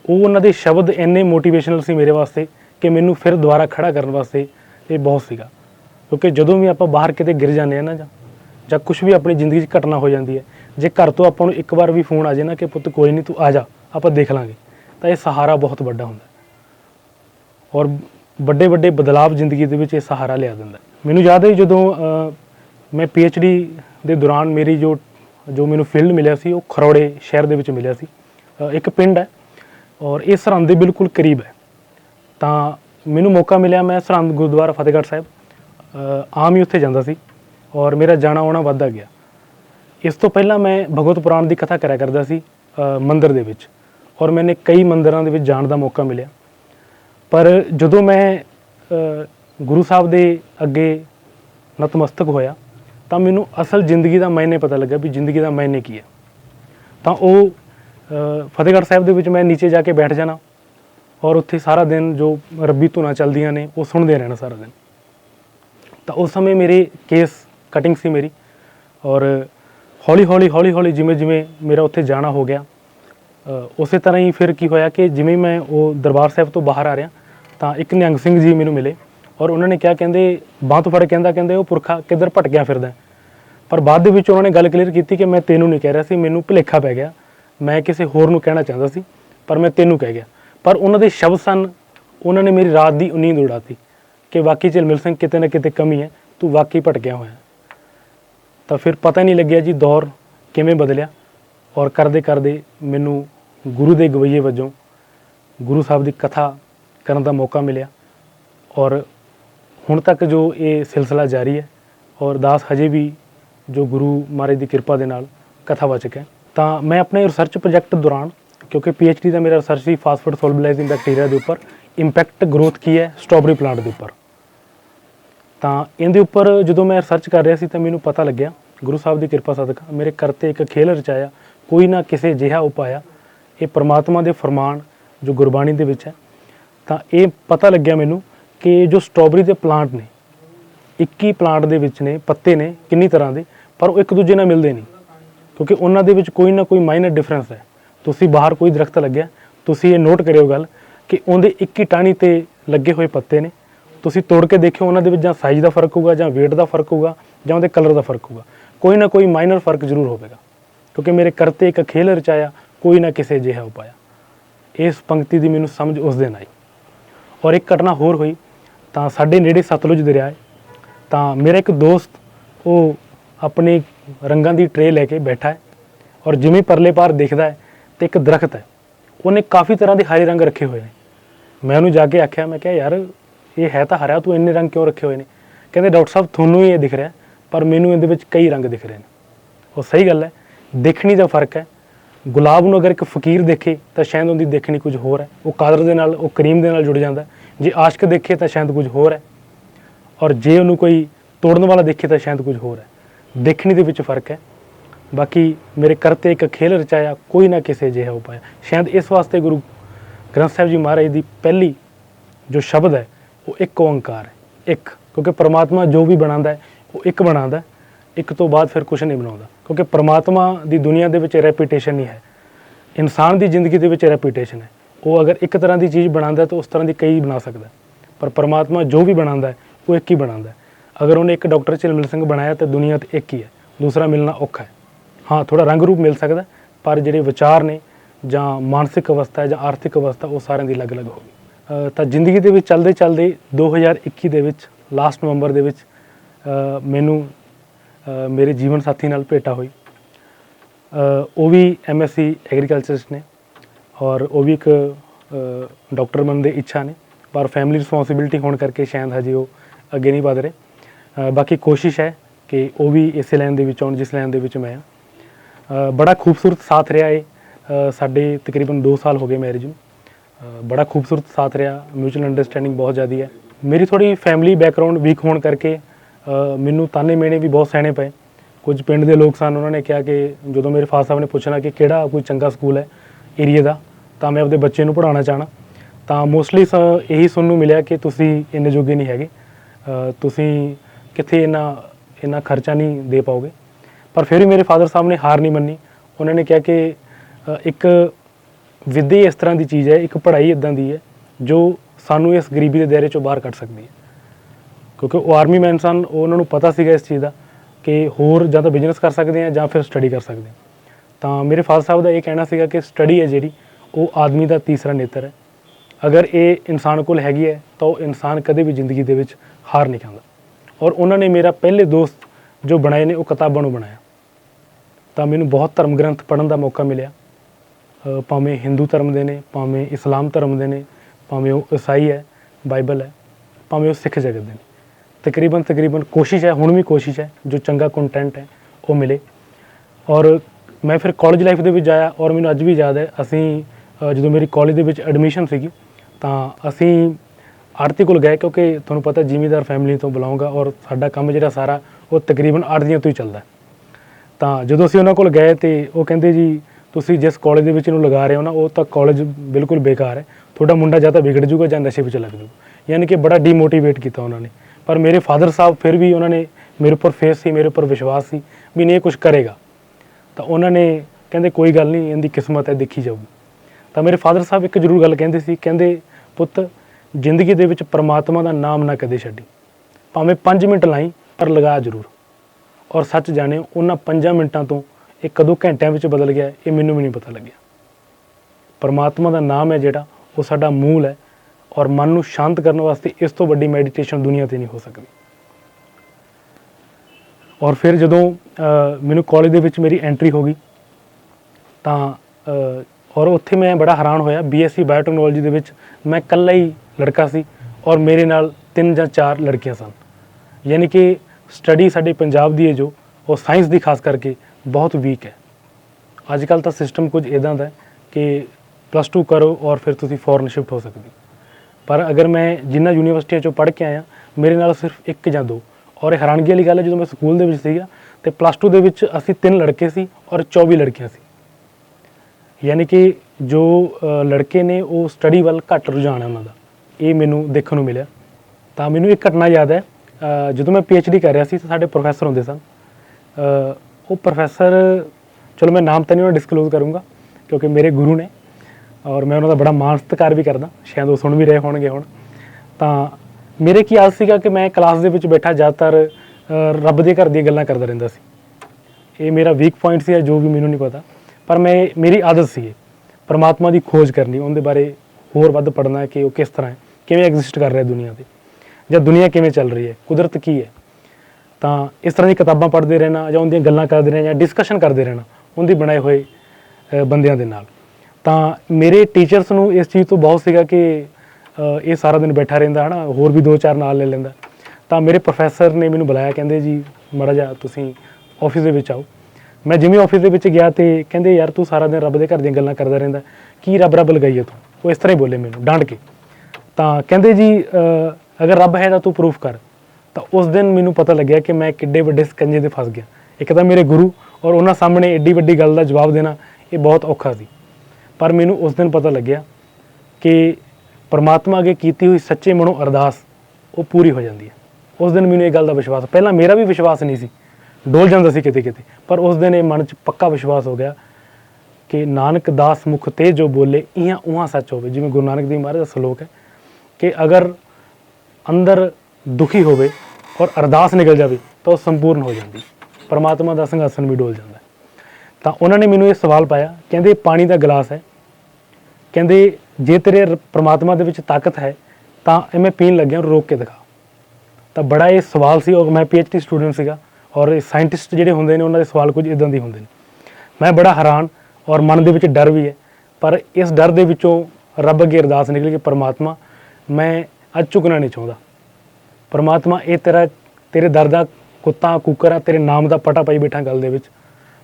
ਉਹ ਉਹਨਾਂ ਦੇ ਸ਼ਬਦ ਇੰਨੇ ਮੋਟੀਵੇਸ਼ਨਲ ਸੀ ਮੇਰੇ ਵਾਸਤੇ ਕਿ ਮੈਨੂੰ ਫਿਰ ਦੁਬਾਰਾ ਖੜਾ ਕਰਨ ਵਾਸਤੇ ਇਹ ਬਹੁਤ ਸੀਗਾ। ਕਿਉਂਕਿ ਜਦੋਂ ਵੀ ਆਪਾਂ ਬਾਹਰ ਕਿਤੇ ਗਿਰ ਜਾਂਦੇ ਆ ਨਾ ਜਾਂ ਜਾਂ ਕੁਝ ਵੀ ਆਪਣੀ ਜ਼ਿੰਦਗੀ 'ਚ ਘਟਨਾ ਹੋ ਜਾਂਦੀ ਹੈ ਜੇ ਘਰ ਤੋਂ ਆਪਾਂ ਨੂੰ ਇੱਕ ਵਾਰ ਵੀ ਫੋਨ ਆ ਜਾਏ ਨਾ ਕਿ ਪੁੱਤ ਕੋਈ ਨਹੀਂ ਤੂੰ ਆ ਜਾ ਆਪਾਂ ਦੇਖ ਲਾਂਗੇ ਤਾਂ ਇਹ ਸਹਾਰਾ ਬਹੁਤ ਵੱਡਾ ਹੁੰਦਾ ਔਰ ਵੱਡੇ ਵੱਡੇ ਬਦਲਾਵ ਜ਼ਿੰਦਗੀ ਦੇ ਵਿੱਚ ਇਹ ਸਹਾਰਾ ਲਿਆ ਦਿੰਦਾ ਮੈਨੂੰ ਯਾਦ ਹੈ ਜਦੋਂ ਅ, ਮੈਂ ਡੀ ਦੇ ਦੌਰਾਨ ਮੇਰੀ ਜੋ ਜੋ ਮੈਨੂੰ ਫੀਲਡ ਮਿਲਿਆ ਸੀ ਉਹ ਖਰੋੜੇ ਸ਼ਹਿਰ ਦੇ ਵਿੱਚ ਮਿਲਿਆ ਸੀ। ਇੱਕ ਪਿੰਡ ਹੈ ਔਰ ਇਹ ਸਰਹੰਦ ਦੇ ਬਿਲਕੁਲ ਕਰੀਬ ਹੈ। ਤਾਂ ਮੈਨੂੰ ਮੌਕਾ ਮਿਲਿਆ ਮੈਂ ਸਰਹੰਦ ਗੁਰਦੁਆਰਾ ਫਤਿਹਗੜ੍ਹ ਸਾਹਿਬ ਆਮ ਹੀ ਉੱਥੇ ਜਾਂਦਾ ਸੀ ਔਰ ਮੇਰਾ ਜਾਣਾ ਆਉਣਾ ਵੱਧਦਾ ਗਿਆ। ਇਸ ਤੋਂ ਪਹਿਲਾਂ ਮੈਂ ਭਗਵਤ ਪੁਰਾਣ ਦੀ ਕਥਾ ਕਰਿਆ ਕਰਦਾ ਸੀ ਅ, ਮੰਦਿਰ ਦੇ ਵਿੱਚ ਔਰ ਮੈਨੇ ਕਈ ਮੰਦਿਰਾਂ ਦੇ ਵਿੱਚ ਜਾਣ ਦਾ ਮੌਕਾ ਮਿਲਿਆ। ਪਰ ਜਦੋਂ ਮੈਂ ਗੁਰੂ ਸਾਹਿਬ ਦੇ ਅੱਗੇ ਨਤਮਸਤਕ ਹੋਇਆ ਤਾਂ ਮੈਨੂੰ ਅਸਲ ਜ਼ਿੰਦਗੀ ਦਾ ਮਾਇਨੇ ਪਤਾ ਲੱਗਾ ਵੀ ਜ਼ਿੰਦਗੀ ਦਾ ਮਾਇਨੇ ਕੀ ਹੈ। ਤਾਂ ਉਹ ਫਤਿਹਗੜ੍ਹ ਸਾਹਿਬ ਦੇ ਵਿੱਚ ਮੈਂ ਨੀਚੇ ਜਾ ਕੇ ਬੈਠ ਜਾਣਾ ਔਰ ਉੱਥੇ ਸਾਰਾ ਦਿਨ ਜੋ ਰੱਬੀ ਧੁਨਾਂ ਚੱਲਦੀਆਂ ਨੇ, ਉਹ ਸੁਣਦੇ ਰਹਿਣਾ ਸਾਰਾ ਦਿਨ। ਤਾਂ ਉਸ ਸਮੇਂ ਮੇਰੇ ਕੇਸ ਕਟਿੰਗ ਸੀ ਮੇਰੀ ਔਰ ਹੌਲੀ ਹੌਲੀ ਹੌਲੀ ਹੌਲੀ ਜਿਵੇਂ ਜਿਵੇਂ ਮੇਰਾ ਉੱਥੇ ਜਾਣਾ ਹੋ ਗਿਆ ਉਸੇ ਤਰ੍ਹਾਂ ਹੀ ਫਿਰ ਕੀ ਹੋਇਆ ਕਿ ਜਿਵੇਂ ਮੈਂ ਉਹ ਦਰਬਾਰ ਸਾਹਿਬ ਤੋਂ ਬਾਹਰ ਆ ਰਿਹਾ, ਤਾਂ ਇੱਕ ਨਿਹੰਗ ਸਿੰਘ ਜੀ ਮੈਨੂੰ ਮਿਲੇ ਔਰ ਉਹਨਾਂ ਨੇ ਕਿਹਾ, ਕਹਿੰਦੇ ਬਾਂਹ ਤੋਂ ਫੜ ਕਹਿੰਦਾ, ਕਹਿੰਦੇ ਉਹ ਪੁਰਖਾ ਕਿੱਧਰ ਭਟਕਿਆ ਫਿਰਦਾ ਪਰ ਬਾਅਦ ਦੇ ਵਿੱਚ ਉਹਨਾਂ ਨੇ ਗੱਲ ਕਲੀਅਰ ਕੀਤੀ ਕਿ ਮੈਂ ਤੈਨੂੰ ਨਹੀਂ ਕਹਿ ਰਿਹਾ ਸੀ, ਮੈਨੂੰ ਭੁਲੇਖਾ ਪੈ ਗਿਆ। ਮੈਂ ਕਿਸੇ ਹੋਰ ਨੂੰ ਕਹਿਣਾ ਚਾਹੁੰਦਾ ਸੀ, ਪਰ ਮੈਂ ਤੈਨੂੰ ਕਹਿ ਗਿਆ। ਪਰ ਉਹਨਾਂ ਦੇ ਸ਼ਬਦ ਸਨ, ਉਹਨਾਂ ਨੇ ਮੇਰੀ ਰਾਤ ਦੀ ਨੀਂਦ ਉਡਾਤੀ ਕਿ ਵਾਕਈ ਝਿਲਮਿਲ ਸਿੰਘ ਕਿਤੇ ਨਾ ਕਿਤੇ ਕਮੀ ਹੈ, ਤੂੰ ਵਾਕਈ ਭਟਕਿਆ ਹੋਇਆ ਤਾਂ ਫਿਰ ਪਤਾ ਨਹੀਂ ਲੱਗਿਆ ਜੀ ਦੌਰ ਕਿਵੇਂ ਬਦਲਿਆ ਔਰ ਕਰਦੇ ਕਰਦੇ ਮੈਨੂੰ ਗੁਰੂ ਦੇ ਗਵਈਏ ਵਜੋਂ ਗੁਰੂ ਸਾਹਿਬ ਦੀ ਕਥਾ ਕਰਨ ਦਾ ਮੌਕਾ ਮਿਲਿਆ ਔਰ ਹੁਣ ਤੱਕ ਜੋ ਇਹ ਸਿਲਸਿਲਾ ਜਾਰੀ ਹੈ ਔਰ ਦਾਸ ਹਜੇ ਵੀ ਜੋ ਗੁਰੂ ਮਹਾਰਾਜ ਦੀ ਕਿਰਪਾ ਦੇ ਨਾਲ ਕਥਾਵਾਚਕ ਹੈ, ਤਾਂ ਮੈਂ ਆਪਣੇ ਰਿਸਰਚ ਪ੍ਰੋਜੈਕਟ ਦੌਰਾਨ ਕਿਉਂਕਿ ਡੀ ਦਾ ਮੇਰਾ ਰਿਸਰਚ ਸੀ ਫਾਸਟ ਫੂਡ ਸੋਲਬਲਾਈਜ਼ਿੰਗ ਬੈਕਟੀਰੀਆ ਦੇ ਉੱਪਰ ਇੰਪੈਕਟ ਗਰੋਥ ਕੀ ਹੈ? ਸਟ੍ਰਾਬੇਰੀ ਪਲਾਂਟ ਦੇ ਉੱਪਰ। ਤਾਂ ਇਹਦੇ ਉੱਪਰ ਜਦੋਂ ਮੈਂ ਰਿਸਰਚ ਕਰ ਰਿਹਾ ਸੀ ਤਾਂ ਮੈਨੂੰ ਪਤਾ ਲੱਗਿਆ, ਗੁਰੂ ਸਾਹਿਬ ਦੀ ਕਿਰਪਾ ਸਦਕਾ, ਮੇਰੇ ਕਰਤੇ ਇੱਕ ਖੇਲ ਰਚਾਇਆ ਕੋਈ ਨਾ ਕਿਸੇ ਜਿਹਾ ਉਪਾਇਆ, ਇਹ ਪ੍ਰਮਾਤਮਾ ਦੇ ਫਰਮਾਨ ਜੋ ਗੁਰਬਾਣੀ ਦੇ ਵਿੱਚ ਹੈ। ਤਾਂ ਇਹ ਪਤਾ ਲੱਗਿਆ ਮੈਨੂੰ ਕਿ ਜੋ ਸਟ੍ਰਾਬੇਰੀ ਦੇ ਪਲਾਂਟ ਨੇ 21 ਪਲਾਂਟ ਦੇ ਵਿੱਚ ਨੇ, ਪੱਤੇ ਨੇ, ਕਿੰਨੀ ਤਰ੍ਹਾਂ ਦੇ, ਪਰ ਉਹ ਇੱਕ ਦੂਜੇ ਨਾਲ ਮਿਲਦੇ ਨਹੀਂ, ਕਿਉਂਕਿ ਉਹਨਾਂ ਦੇ ਵਿੱਚ ਕੋਈ ਨਾ ਕੋਈ ਮਾਈਨਰ ਡਿਫਰੈਂਸ ਹੈ। ਤੁਸੀਂ ਬਾਹਰ ਕੋਈ ਦਰਖਤ ਲੱਗਿਆ, ਤੁਸੀਂ ਇਹ ਨੋਟ ਕਰਿਓ ਗੱਲ ਕਿ ਉਹਦੇ ਇੱਕ ਹੀ ਟਾਹਣੀ ਤੇ ਲੱਗੇ ਹੋਏ ਪੱਤੇ ਨੇ। ਤੁਸੀਂ ਤੋੜ ਕੇ ਦੇਖਿਓ ਉਹਨਾਂ ਦੇ ਵਿੱਚ ਜਾਂ ਸਾਈਜ਼ ਦਾ ਫ਼ਰਕ ਹੋਊਗਾ ਜਾਂ weight ਦਾ ਫ਼ਰਕ ਹੋਊਗਾ ਜਾਂ ਉਹਦੇ ਕਲਰ ਦਾ ਫ਼ਰਕ ਹੋਊਗਾ। ਕੋਈ ਨਾ ਕੋਈ ਮਾਈਨਰ ਫ਼ਰਕ ਜ਼ਰੂਰ ਹੋਵੇਗਾ, ਕਿਉਂਕਿ ਮੇਰੇ ਕਰਤੇ ਇੱਕ ਖੇਲ ਰਚਾਇਆ, ਕੋਈ ਨਾ ਕਿਸੇ ਜਿਹਾ ਉਪਾਇਆ ਇਸ ਪੰਕਤੀ ਦੀ ਮੈਨੂੰ ਸਮਝ ਉਸ ਦਿਨ ਆਈ। ਔਰ ਇੱਕ ਘਟਨਾ ਹੋਰ ਹੋਈ, ਤਾਂ ਸਾਡੇ ਨੇੜੇ ਸਤਲੁਜ ਦਰਿਆ ਹੈ, ਤਾਂ ਮੇਰਾ ਇੱਕ ਦੋਸਤ ਉਹ ਆਪਣੇ ਰੰਗਾਂ ਦੀ ਟਰੇ ਲੈ ਕੇ ਬੈਠਾ ਹੈ ਔਰ ਜਿਵੇਂ ਪਰਲੇ ਪਾਰ ਦੇਖਦਾ ਹੈ ਤੇ ਇੱਕ ਦਰਖਤ ਹੈ। ਉਹਨੇ ਕਾਫੀ ਤਰ੍ਹਾਂ ਦੇ ਹਰੇ ਰੰਗ ਰੱਖੇ ਹੋਏ ਨੇ। ਮੈਂ ਉਹਨੂੰ ਜਾ ਕੇ ਆਖਿਆ, ਮੈਂ ਕਿਹਾ, ਯਾਰ, ਇਹ ਹੈ ਤਾਂ ਹਰਾ, ਤੂੰ ਇੰਨੇ ਰੰਗ ਕਿਉਂ ਰੱਖੇ ਹੋਏ ਨੇ? ਕਹਿੰਦੇ, ਡਾਕਟਰ ਸਾਹਿਬ, ਤੁਹਾਨੂੰ ਹੀ ਇਹ ਦਿਖ ਰਿਹਾ, ਪਰ ਮੈਨੂੰ ਇਹਦੇ ਵਿੱਚ ਕਈ ਰੰਗ ਦਿਖ ਰਹੇ ਨੇ। ਉਹ ਸਹੀ ਗੱਲ ਹੈ। ਦੇਖਣੀ ਦਾ ਫ਼ਰਕ ਹੈ। ਗੁਲਾਬ ਨੂੰ ਅਗਰ ਇੱਕ ਫਕੀਰ ਦੇਖੇ, ਤਾਂ ਸ਼ਾਇਦ ਉਹਦੀ ਦੇਖਣੀ ਕੁਝ ਹੋਰ ਹੈ। ਉਹ ਕਾਦਰ ਦੇ ਨਾਲ, ਉਹ ਕਰੀਮ ਦੇ ਨਾਲ ਜੁੜ ਜਾਂਦਾ ਜੇ ਆਸ਼ਕ ਦੇਖੇ, ਤਾਂ ਸ਼ਾਇਦ ਕੁਝ ਹੋਰ ਹੈ। ਔਰ ਜੇ ਉਹਨੂੰ ਕੋਈ ਤੋੜਨ ਵਾਲਾ ਦੇਖੇ, ਤਾਂ ਸ਼ਾਇਦ ਕੁਝ ਹੋਰ ਹੈ। ਦੇਖਣੀ ਦੇ ਵਿੱਚ ਫ਼ਰਕ ਹੈ। ਬਾਕੀ ਮੇਰੇ ਕਰਤੇ ਇੱਕ ਖੇਲ ਰਚਾਇਆ, ਕੋਈ ਨਾ ਕਿਸੇ ਜਿਹਾ ਉਪਾਇਆ ਸ਼ਾਇਦ ਇਸ ਵਾਸਤੇ ਗੁਰੂ ਗ੍ਰੰਥ ਸਾਹਿਬ ਜੀ ਮਹਾਰਾਜ ਦੀ ਪਹਿਲੀ ਜੋ ਸ਼ਬਦ ਹੈ, ਉਹ ਇੱਕ ਓੰਕਾਰ ਹੈ, ਇੱਕ। ਕਿਉਂਕਿ ਪ੍ਰਮਾਤਮਾ ਜੋ ਵੀ ਬਣਾਉਂਦਾ ਹੈ, ਉਹ ਇੱਕ ਬਣਾਉਂਦਾ ਇੱਕ ਤੋਂ ਬਾਅਦ ਫਿਰ ਕੁਝ ਨਹੀਂ ਬਣਾਉਂਦਾ। ਕਿਉਂਕਿ ਪ੍ਰਮਾਤਮਾ ਦੀ ਦੁਨੀਆ ਦੇ ਵਿੱਚ ਰੈਪੀਟੇਸ਼ਨ ਨਹੀਂ ਹੈ। ਇਨਸਾਨ ਦੀ ਜ਼ਿੰਦਗੀ ਦੇ ਵਿੱਚ ਰੈਪੀਟੇਸ਼ਨ ਹੈ। ਉਹ ਅਗਰ ਇੱਕ ਤਰ੍ਹਾਂ ਦੀ ਚੀਜ਼ ਬਣਾਉਂਦਾ ਤਾਂ ਉਸ ਤਰ੍ਹਾਂ ਦੀ ਕਈ ਬਣਾ ਸਕਦਾ ਹੈ। ਪਰ ਪ੍ਰਮਾਤਮਾ ਜੋ ਵੀ ਬਣਾਉਂਦਾ ਉਹ ਇੱਕ ਹੀ ਬਣਾਉਂਦਾ ਅਗਰ ਉਹਨੇ ਇੱਕ ਡਾਕਟਰ ਝਿਲਮਿਲ ਸਿੰਘ ਬਣਾਇਆ, ਤਾਂ ਦੁਨੀਆ ਤੇ ਇੱਕ ਹੀ ਹੈ। ਦੂਸਰਾ ਮਿਲਣਾ ਔਖਾ ਹੈ। ਹਾਂ ਥੋੜਾ ਰੰਗ ਰੂਪ ਮਿਲ ਸਕਦਾ ਪਰ ਜਿਹੜੇ ਵਿਚਾਰ ਨੇ ਜਾਂ ਮਾਨਸਿਕ ਅਵਸਥਾ ਹੈ ਜਾਂ ਆਰਥਿਕ ਅਵਸਥਾ ਉਹ ਸਾਰਿਆਂ ਦੀ ਅਲੱਗ-ਅਲੱਗ ਹੋਗੀ ਤਾਂ ਜ਼ਿੰਦਗੀ ਦੇ ਵਿੱਚ ਚੱਲਦੇ ਚੱਲਦੇ 2021 ਦੇ ਵਿੱਚ ਲਾਸਟ ਨਵੰਬਰ ਦੇ ਵਿੱਚ ਮੈਨੂੰ ਮੇਰੇ ਜੀਵਨ ਸਾਥੀ ਨਾਲ ਭੇਟਾ ਹੋਈ। ਉਹ ਵੀ ਐਮਐਸਸੀ ਐਗਰੀਕਲਚਰਿਸਟ ਨੇ ਔਰ ਉਹ ਵੀ ਇੱਕ ਅ, ਡਾਕਟਰ ਬਣਨ ਦੀ ਇੱਛਾ ਨੇ ਪਰ ਫੈਮਿਲੀ ਰਿਸਪੌਂਸਿਬਿਲਟੀ ਹੋਣ ਕਰਕੇ ਸ਼ਾਇਦ ਹਜੇ ਉਹ ਅੱਗੇ ਨਹੀਂ ਵਧ ਰਹੇ। ਬਾਕੀ ਕੋਸ਼ਿਸ਼ ਹੈ ਕਿ ਉਹ ਵੀ ਇਸੇ ਲਾਈਨ ਦੇ ਵਿੱਚ ਆਉਣ ਜਿਸ ਲਾਈਨ ਦੇ ਵਿੱਚ ਮੈਂ ਹਾਂ। ਬੜਾ ਖੂਬਸੂਰਤ ਸਾਥ ਰਿਹਾ ਇਹ। ਸਾਡੇ ਤਕਰੀਬਨ 2 ਸਾਲ ਹੋ ਗਏ ਮੈਰਿਜ ਨੂੰ। ਬੜਾ ਖੂਬਸੂਰਤ ਸਾਥ ਰਿਹਾ। ਮਿਊਚੁਅਲ ਅੰਡਰਸਟੈਂਡਿੰਗ ਬਹੁਤ ਜ਼ਿਆਦੀ ਹੈ। ਮੇਰੀ ਥੋੜੀ ਫੈਮਿਲੀ ਬੈਕਗ੍ਰਾਉਂਡ ਵੀਕ ਹੋਣ ਕਰਕੇ ਮੈਨੂੰ ਤਾਨੇ ਮੇਣੇ ਵੀ ਬਹੁਤ ਸਹਿਣੇ ਪਏ। ਕੁਝ ਪਿੰਡ ਦੇ ਲੋਕ ਸਨ, ਉਹਨਾਂ ਨੇ ਕਿਹਾ ਕਿ ਜਦੋਂ ਮੇਰੇ ਫਾਦਰ ਸਾਹਿਬ ਨੇ ਪੁੱਛਣਾ ਕਿ ਕਿਹੜਾ ਕੋਈ ਚੰਗਾ ਸਕੂਲ ਹੈ ਏਰੀਆ ਦਾ, ਤਾਂ ਮੈਂ ਆਪਦੇ ਬੱਚੇ ਨੂੰ ਪੜਾਉਣਾ ਚਾਹਣਾ। ਤਾਂ ਮੋਸਟਲੀ ਇਹੀ ਸੁਣਨ ਨੂੰ ਮਿਲਿਆ ਕਿ ਤੁਸੀਂ ਇੰਨੇ ਜੋਗੇ ਨਹੀਂ ਹੈਗੇ। ਤੁਸੀਂ ਕਿੱਥੇ ਇੰਨਾ ਇੰਨਾ ਖਰਚਾ ਨਹੀਂ ਦੇ ਪਾਓਗੇ। ਪਰ ਫਿਰ ਵੀ ਮੇਰੇ ਫਾਦਰ ਸਾਹਿਬ ਨੇ ਹਾਰ ਨਹੀਂ ਮੰਨੀ। ਉਹਨਾਂ ਨੇ ਕਿਹਾ ਕਿ ਇੱਕ ਵਿੱਦਿਆ ਇਸ ਤਰ੍ਹਾਂ ਦੀ ਚੀਜ਼ ਹੈ, ਇੱਕ ਪੜ੍ਹਾਈ ਇਦਾਂ ਦੀ ਹੈ, ਜੋ ਸਾਨੂੰ ਇਸ ਗਰੀਬੀ ਦੇ ਦਾਇਰੇ ਚੋਂ ਬਾਹਰ ਕੱਢ ਸਕਦੀ ਹੈ। ਕਿਉਂਕਿ ਉਹ ਆਰਮੀ ਮੈਨ ਸਨ ਉਹਨਾਂ ਨੂੰ ਪਤਾ ਸੀਗਾ ਇਸ ਚੀਜ਼ ਦਾ ਕਿ ਹੋਰ ਜਾਂ ਤਾਂ ਬਿਜ਼ਨਸ ਕਰ ਸਕਦੇ ਆ ਜਾਂ ਫਿਰ ਸਟੱਡੀ ਕਰ ਸਕਦੇ ਆ। ਤਾਂ ਮੇਰੇ ਫਾਦਰ ਸਾਹਿਬ ਦਾ ਇਹ ਕਹਿਣਾ ਸੀਗਾ ਕਿ ਸਟੱਡੀ ਹੈ ਜਿਹੜੀ, ਉਹ ਆਦਮੀ ਦਾ ਤੀਸਰਾ ਨੇਤਰ ਹੈ। ਅਗਰ ਇਹ ਇਨਸਾਨ ਕੋਲ ਹੈਗੀ ਹੈ, ਤਾਂ ਉਹ ਇਨਸਾਨ ਕਦੇ ਵੀ ਜ਼ਿੰਦਗੀ ਦੇ ਵਿੱਚ ਹਾਰ ਨਹੀਂ ਖਾਂਦਾ। ਔਰ ਉਹਨਾਂ ਨੇ ਮੇਰਾ ਪਹਿਲੇ ਦੋਸਤ ਜੋ ਬਣਾਏ ਨੇ, ਉਹ ਕਿਤਾਬਾਂ ਨੂੰ ਬਣਾਇਆ। ਤਾਂ ਮੈਨੂੰ ਬਹੁਤ ਧਰਮ ਗ੍ਰੰਥ ਪੜ੍ਹਨ ਦਾ ਮੌਕਾ ਮਿਲਿਆ। ਭਾਵੇਂ ਹਿੰਦੂ ਧਰਮ ਦੇ ਨੇ, ਭਾਵੇਂ ਇਸਲਾਮ ਧਰਮ ਦੇ ਨੇ, ਭਾਵੇਂ ਉਹ ਈਸਾਈ ਹੈ, ਬਾਈਬਲ ਹੈ, ਭਾਵੇਂ ਉਹ ਸਿੱਖ ਜਗਤ ਦੇ ਨੇ। ਤਕਰੀਬਨ ਤਕਰੀਬਨ ਕੋਸ਼ਿਸ਼ ਹੈ, ਹੁਣ ਵੀ ਕੋਸ਼ਿਸ਼ ਹੈ, ਜੋ ਚੰਗਾ ਕੰਟੈਂਟ ਹੈ, ਉਹ ਮਿਲੇ। ਔਰ ਮੈਂ ਫਿਰ ਕਾਲਜ ਲਾਈਫ ਦੇ ਵਿੱਚ ਜਾਇਆ ਔਰ ਮੈਨੂੰ ਅੱਜ ਵੀ ਯਾਦ ਹੈ, ਅਸੀਂ ਜਦੋਂ ਮੇਰੀ ਕਾਲਜ ਦੇ ਵਿੱਚ ਐਡਮਿਸ਼ਨ ਸੀਗੀ, ਤਾਂ ਅਸੀਂ ਆੜਤੀ ਕੋਲ ਗਏ ਕਿਉਂਕਿ ਤੁਹਾਨੂੰ ਪਤਾ ਜ਼ਿਮੀਦਾਰ ਫੈਮਿਲੀ ਤੋਂ ਬਿਲੋਂਗ ਆ ਔਰ ਸਾਡਾ ਕੰਮ ਜਿਹੜਾ ਸਾਰਾ, ਉਹ ਤਕਰੀਬਨ ਆੜਤੀਆਂ ਤੋਂ ਹੀ ਚੱਲਦਾ ਹੈ। ਤਾਂ ਜਦੋਂ ਅਸੀਂ ਉਹਨਾਂ ਕੋਲ ਗਏ ਤੇ ਉਹ ਕਹਿੰਦੇ ਜੀ, ਤੁਸੀਂ ਜਿਸ ਕਾਲਜ ਦੇ ਵਿੱਚ ਇਹਨੂੰ ਲਗਾ ਰਹੇ ਹੋ ਨਾ, ਉਹ ਤਾਂ ਕਾਲਜ ਬਿਲਕੁਲ ਬੇਕਾਰ ਹੈ। ਤੁਹਾਡਾ ਮੁੰਡਾ ਜਾਂ ਤਾਂ ਵਿਗੜ ਜੂਗਾ ਜਾਂ ਨਸ਼ੇ ਵਿੱਚ ਲੱਗ ਜੂਗਾ ਯਾਨੀ ਕਿ ਬੜਾ ਡੀਮੋਟੀਵੇਟ ਕੀਤਾ ਉਹਨਾਂ ਨੇ। ਪਰ ਮੇਰੇ ਫਾਦਰ ਸਾਹਿਬ ਫਿਰ ਵੀ ਉਹਨਾਂ ਨੇ ਮੇਰੇ ਉੱਪਰ ਫੇਸ ਸੀ, ਮੇਰੇ ਉੱਪਰ ਵਿਸ਼ਵਾਸ ਸੀ ਵੀ ਨਹੀਂ ਇਹ ਕੁਝ ਕਰੇਗਾ। ਤਾਂ ਉਹਨਾਂ ਨੇ ਕਹਿੰਦੇ, ਕੋਈ ਗੱਲ ਨਹੀਂ, ਇਹਦੀ ਕਿਸਮਤ ਹੈ, ਦੇਖੀ ਜਾਊਗੀ। ਤਾਂ ਮੇਰੇ ਫਾਦਰ ਸਾਹਿਬ ਇੱਕ ਜ਼ਰੂਰ ਗੱਲ ਕਹਿੰਦੇ ਸੀ, ਕਹਿੰਦੇ, ਪੁੱਤ, ਜ਼ਿੰਦਗੀ ਦੇ ਵਿੱਚ ਪਰਮਾਤਮਾ ਦਾ ਨਾਮ ਨਾ ਕਦੇ ਛੱਡੀ। ਭਾਵੇਂ 5 ਮਿੰਟ ਲਾਈ, ਪਰ ਲਗਾ ਜ਼ਰੂਰ। ਔਰ ਸੱਚ ਜਾਣਿਓ ਉਹਨਾਂ 5 ਮਿੰਟਾਂ ਤੋਂ ਇਹ ਕਦੋਂ ਘੰਟਿਆਂ ਵਿੱਚ ਬਦਲ ਗਿਆ, ਇਹ ਮੈਨੂੰ ਵੀ ਨਹੀਂ ਪਤਾ ਲੱਗਿਆ। ਪਰਮਾਤਮਾ ਦਾ ਨਾਮ ਹੈ ਜਿਹੜਾ, ਉਹ ਸਾਡਾ ਮੂਲ ਹੈ ਔਰ ਮਨ ਨੂੰ ਸ਼ਾਂਤ ਕਰਨ ਵਾਸਤੇ ਇਸ ਤੋਂ ਵੱਡੀ ਮੈਡੀਟੇਸ਼ਨ ਦੁਨੀਆ ਤੇ ਨਹੀਂ ਹੋ ਸਕਦੀ। ਔਰ ਫਿਰ ਜਦੋਂ ਮੈਨੂੰ ਕਾਲਜ ਦੇ ਵਿੱਚ ਮੇਰੀ ਐਂਟਰੀ ਹੋ ਗਈ, ਤਾਂ ਔਰ ਉੱਥੇ ਮੈਂ ਬੜਾ ਹੈਰਾਨ ਹੋਇਆ ਬੀਐਸਸੀ ਬਾਇਓਟੈਕਨੋਲੋਜੀ ਦੇ ਵਿੱਚ ਮੈਂ ਇਕੱਲਾ ਹੀ ਲੜਕਾ ਸੀ ਔਰ ਮੇਰੇ ਨਾਲ ਤਿੰਨ ਜਾਂ ਚਾਰ ਲੜਕੀਆਂ ਸਨ। ਯਾਨੀ ਕਿ ਸਟੱਡੀ ਸਾਡੇ ਪੰਜਾਬ ਦੀ ਹੈ ਜੋ, ਉਹ ਸਾਇੰਸ ਦੀ ਖਾਸ ਕਰਕੇ ਬਹੁਤ ਵੀਕ ਹੈ। ਅੱਜ ਕੱਲ ਤਾਂ ਸਿਸਟਮ ਕੁਝ ਇਦਾਂ ਦਾ ਕਿ ਪਲੱਸ 2 ਕਰੋ ਔਰ ਫਿਰ ਤੁਸੀਂ ਫੋਰਨ ਸ਼ਿਫਟ ਹੋ ਸਕਦੇ ਹੋ। ਪਰ ਅਗਰ ਮੈਂ ਜਿੰਨਾ ਯੂਨੀਵਰਸਿਟੀਆਂ ਚੋਂ ਪੜ੍ਹ ਕੇ ਆਇਆ, ਮੇਰੇ ਨਾਲ ਸਿਰਫ ਇੱਕ ਜਾਂ ਦੋ। ਔਰ ਇਹ ਹੈਰਾਨਗੀ ਵਾਲੀ ਗੱਲ ਹੈ, ਜਦੋਂ ਮੈਂ ਸਕੂਲ ਦੇ ਵਿੱਚ ਸੀਗਾ, ਤੇ ਪਲੱਸ 2 ਦੇ ਵਿੱਚ ਅਸੀਂ ਤਿੰਨ ਲੜਕੇ ਸੀ ਔਰ 24 ਲੜਕੀਆਂ ਸੀ। ਯਾਨੀ ਕਿ ਜੋ ਲੜਕੇ ਨੇ ਉਹ ਸਟੱਡੀ ਵੱਲ ਘੱਟ ਰੁਝਾਨ ਹੈ ਉਹਨਾਂ ਦਾ। ਇਹ ਮੈਨੂੰ ਦੇਖਣ ਨੂੰ ਮਿਲਿਆ। ਤਾਂ ਮੈਨੂੰ ਇੱਕ ਘਟਨਾ ਯਾਦ ਹੈ ਜਦੋਂ ਮੈਂ ਡੀ ਕਰ ਰਿਹਾ ਸੀ ਤਾਂ ਸਾਡੇ ਪ੍ਰੋਫੈਸਰ ਹੁੰਦੇ ਸਨ। ਉਹ ਪ੍ਰੋਫੈਸਰ ਚਲੋ ਮੈਂ ਨਾਮ ਤਾਂ ਨਹੀਂ ਉਹਨਾਂ ਡਿਸਕਲੋਜ਼ ਕਰੂੰਗਾ, ਕਿਉਂਕਿ ਮੇਰੇ ਗੁਰੂ ਨੇ, ਔਰ ਮੈਂ ਉਹਨਾਂ ਦਾ ਬੜਾ ਮਾਣ ਸਤਿਕਾਰ ਵੀ ਕਰਦਾ, ਸ਼ਾਇਦ ਉਹ ਸੁਣ ਵੀ ਰਹੇ ਹੋਣਗੇ ਹੁਣ। ਤਾਂ ਮੇਰੇ ਕੀ ਆਸ ਸੀਗਾ ਕਿ ਮੈਂ ਕਲਾਸ ਦੇ ਵਿੱਚ ਬੈਠਾ ਜ਼ਿਆਦਾਤਰ ਰੱਬ ਦੇ ਘਰ ਦੀਆਂ ਗੱਲਾਂ ਕਰਦਾ ਰਹਿੰਦਾ ਸੀ। ਇਹ ਮੇਰਾ ਵੀਕ ਪੁਆਇੰਟ ਸੀ ਜੋ ਵੀ ਮੈਨੂੰ ਨਹੀਂ ਪਤਾ, ਪਰ ਮੈਂ, ਮੇਰੀ ਆਦਤ ਸੀ ਪਰਮਾਤਮਾ ਦੀ ਖੋਜ ਕਰਨੀ, ਉਹਦੇ ਬਾਰੇ ਹੋਰ ਵੱਧ ਪੜ੍ਹਨਾ ਕਿ ਉਹ ਕਿਸ ਤਰ੍ਹਾਂ ਹੈ, ਕਿਵੇਂ ਐਗਜ਼ਿਸਟ ਕਰ ਰਿਹਾ ਦੁਨੀਆ ਤੇ। ਜਾਂ ਦੁਨੀਆ ਕਿਵੇਂ ਚੱਲ ਰਹੀ ਹੈ, ਕੁਦਰਤ ਕੀ ਹੈ? ਤਾਂ ਇਸ ਤਰ੍ਹਾਂ ਦੀ ਕਿਤਾਬਾਂ ਪੜ੍ਹਦੇ ਰਹਿਣਾ ਜਾਂ ਉਹਦੀਆਂ ਗੱਲਾਂ ਕਰਦੇ ਰਹਿਣਾ ਜਾਂ ਡਿਸਕਸ਼ਨ ਕਰਦੇ ਰਹਿਣਾ, ਉਹਦੀ ਬਣਾਏ ਹੋਏ ਬੰਦਿਆਂ ਦੇ ਨਾਲ। ਤਾਂ ਮੇਰੇ ਟੀਚਰਸ ਨੂੰ ਇਸ ਚੀਜ਼ ਤੋਂ ਬਹੁਤ ਸੀਗਾ ਕਿ ਇਹ ਸਾਰਾ ਦਿਨ ਬੈਠਾ ਰਹਿੰਦਾ, ਹਨਾ, ਹੋਰ ਵੀ ਦੋ ਚਾਰ ਨਾਲ ਲੈ ਲੈਂਦਾ। ਤਾਂ ਮੇਰੇ ਪ੍ਰੋਫੈਸਰ ਨੇ ਮੈਨੂੰ ਬੁਲਾਇਆ, ਕਹਿੰਦੇ ਜੀ, ਮੜਾ ਜਾ ਤੁਸੀਂ ਆਫਿਸ ਦੇ ਵਿੱਚ ਆਓ। ਮੈਂ ਜਿਵੇਂ ਆਫਿਸ ਦੇ ਵਿੱਚ ਗਿਆ ਤੇ ਕਹਿੰਦੇ, ਯਾਰ, ਤੂੰ ਸਾਰਾ ਦਿਨ ਰੱਬ ਦੇ ਘਰ ਦੀਆਂ ਗੱਲਾਂ ਕਰਦਾ ਰਹਿੰਦਾ। ਕੀ ਰੱਬ ਰੱਬ ਲਗਾਈਏ ਤੂੰ? ਉਹ ਇਸ ਤਰ੍ਹਾਂ ਹੀ ਬੋਲੇ ਮੈਨੂੰ, ਡਾਂਟ ਕੇ। ਤਾਂ ਕਹਿੰਦੇ ਜੀ ਅਗਰ ਰੱਬ ਹੈ ਤਾਂ ਤੂੰ ਪ੍ਰੂਫ ਕਰ। ਤਾਂ ਉਸ ਦਿਨ ਮੈਨੂੰ ਪਤਾ ਲੱਗਿਆ ਕਿ ਮੈਂ ਕਿੱਡੇ ਵੱਡੇ ਸਕੰਜੇ ਤੇ ਫਸ ਗਿਆ। ਇੱਕ ਤਾਂ ਮੇਰੇ ਗੁਰੂ ਔਰ ਉਹਨਾਂ ਸਾਹਮਣੇ ਏਡੀ ਵੱਡੀ ਗੱਲ ਦਾ ਜਵਾਬ ਦੇਣਾ ਇਹ ਬਹੁਤ ਔਖਾ ਸੀ। ਪਰ ਮੈਨੂੰ ਉਸ ਦਿਨ ਪਤਾ ਲੱਗਿਆ ਕਿ ਪਰਮਾਤਮਾ ਅੱਗੇ ਕੀਤੀ ਹੋਈ ਸੱਚੇ ਮਨੋਂ ਅਰਦਾਸ ਉਹ ਪੂਰੀ ਹੋ ਜਾਂਦੀ ਹੈ। ਉਸ ਦਿਨ ਮੈਨੂੰ ਇਹ ਗੱਲ ਦਾ ਵਿਸ਼ਵਾਸ, ਪਹਿਲਾਂ ਮੇਰਾ ਵੀ ਵਿਸ਼ਵਾਸ ਨਹੀਂ ਸੀ। ਡੋਲ ਜਾਂਦਾ ਸੀ ਕਿਤੇ ਕਿਤੇ। ਪਰ ਉਸ ਦਿਨ ਇਹ ਮਨ 'ਚ ਪੱਕਾ ਵਿਸ਼ਵਾਸ ਹੋ ਗਿਆ ਕਿ ਨਾਨਕ ਦਾਸ ਮੁਖ ਤੇ ਜੋ ਬੋਲੇ, ਇਹਾਂ ਉਹਾਂ ਸੱਚ ਹੋਵੇ। ਜਿਵੇਂ ਗੁਰੂ ਨਾਨਕ ਦੇਵ ਮਹਾਰਾਜ ਦਾ ਸ਼ਲੋਕ ਹੈ ਕਿ ਅਗਰ ਅੰਦਰ ਦੁਖੀ ਹੋਵੇ ਔਰ ਅਰਦਾਸ ਨਿਕਲ ਜਾਵੇ ਤਾਂ ਉਹ ਸੰਪੂਰਨ ਹੋ ਜਾਂਦੀ। ਪਰਮਾਤਮਾ ਦਾ ਸਿੰਘਾਸਨ ਵੀ ਡੋਲ ਜਾਂਦਾ। ਤਾਂ ਉਹਨਾਂ ਨੇ ਮੈਨੂੰ ਇਹ ਸਵਾਲ ਪਾਇਆ, ਕਹਿੰਦੇ ਪਾਣੀ ਦਾ ਗਲਾਸ ਹੈ। ਕਹਿੰਦੇ ਜੇ ਤੇਰੇ ਪਰਮਾਤਮਾ ਦੇ ਵਿੱਚ ਤਾਕਤ ਹੈ, ਤਾਂ ਇਹ ਮੈਂ ਪੀਣ ਲੱਗਿਆ ਉਹਨੂੰ ਰੋਕ ਕੇ ਦਿਖਾ। ਤਾਂ ਬੜਾ ਇਹ ਸਵਾਲ ਸੀ ਔਰ ਮੈਂ ਡੀ ਸਟੂਡੈਂਟ ਸੀਗਾ ਔਰ ਇਹ ਸਾਇੰਟਿਸਟ ਜਿਹੜੇ ਹੁੰਦੇ ਨੇ, ਉਹਨਾਂ ਦੇ ਸਵਾਲ ਕੁਝ ਇਦਾਂ ਦੇ ਹੁੰਦੇ ਨੇ। ਮੈਂ ਬੜਾ ਹੈਰਾਨ ਔਰ ਮਨ ਦੇ ਵਿੱਚ ਡਰ ਵੀ ਹੈ, ਪਰ ਇਸ ਡਰ ਦੇ ਵਿੱਚੋਂ ਰੱਬ ਅੱਗੇ ਅਰਦਾਸ ਨਿਕਲੀ ਕਿ ਪਰਮਾਤਮਾ, ਮੈਂ ਅੱਜ ਝੁਕਣਾ ਨਹੀਂ ਚਾਹੁੰਦਾ। ਪਰਮਾਤਮਾ, ਇਹ ਤੇਰਾ, ਤੇਰੇ ਦਰ ਦਾ ਕੁੱਤਾ, ਕੁੱਕਰ ਆ, ਤੇਰੇ ਨਾਮ ਦਾ ਪਟਾ ਪਾਈ ਬੈਠਾ ਗੱਲ ਦੇ ਵਿੱਚ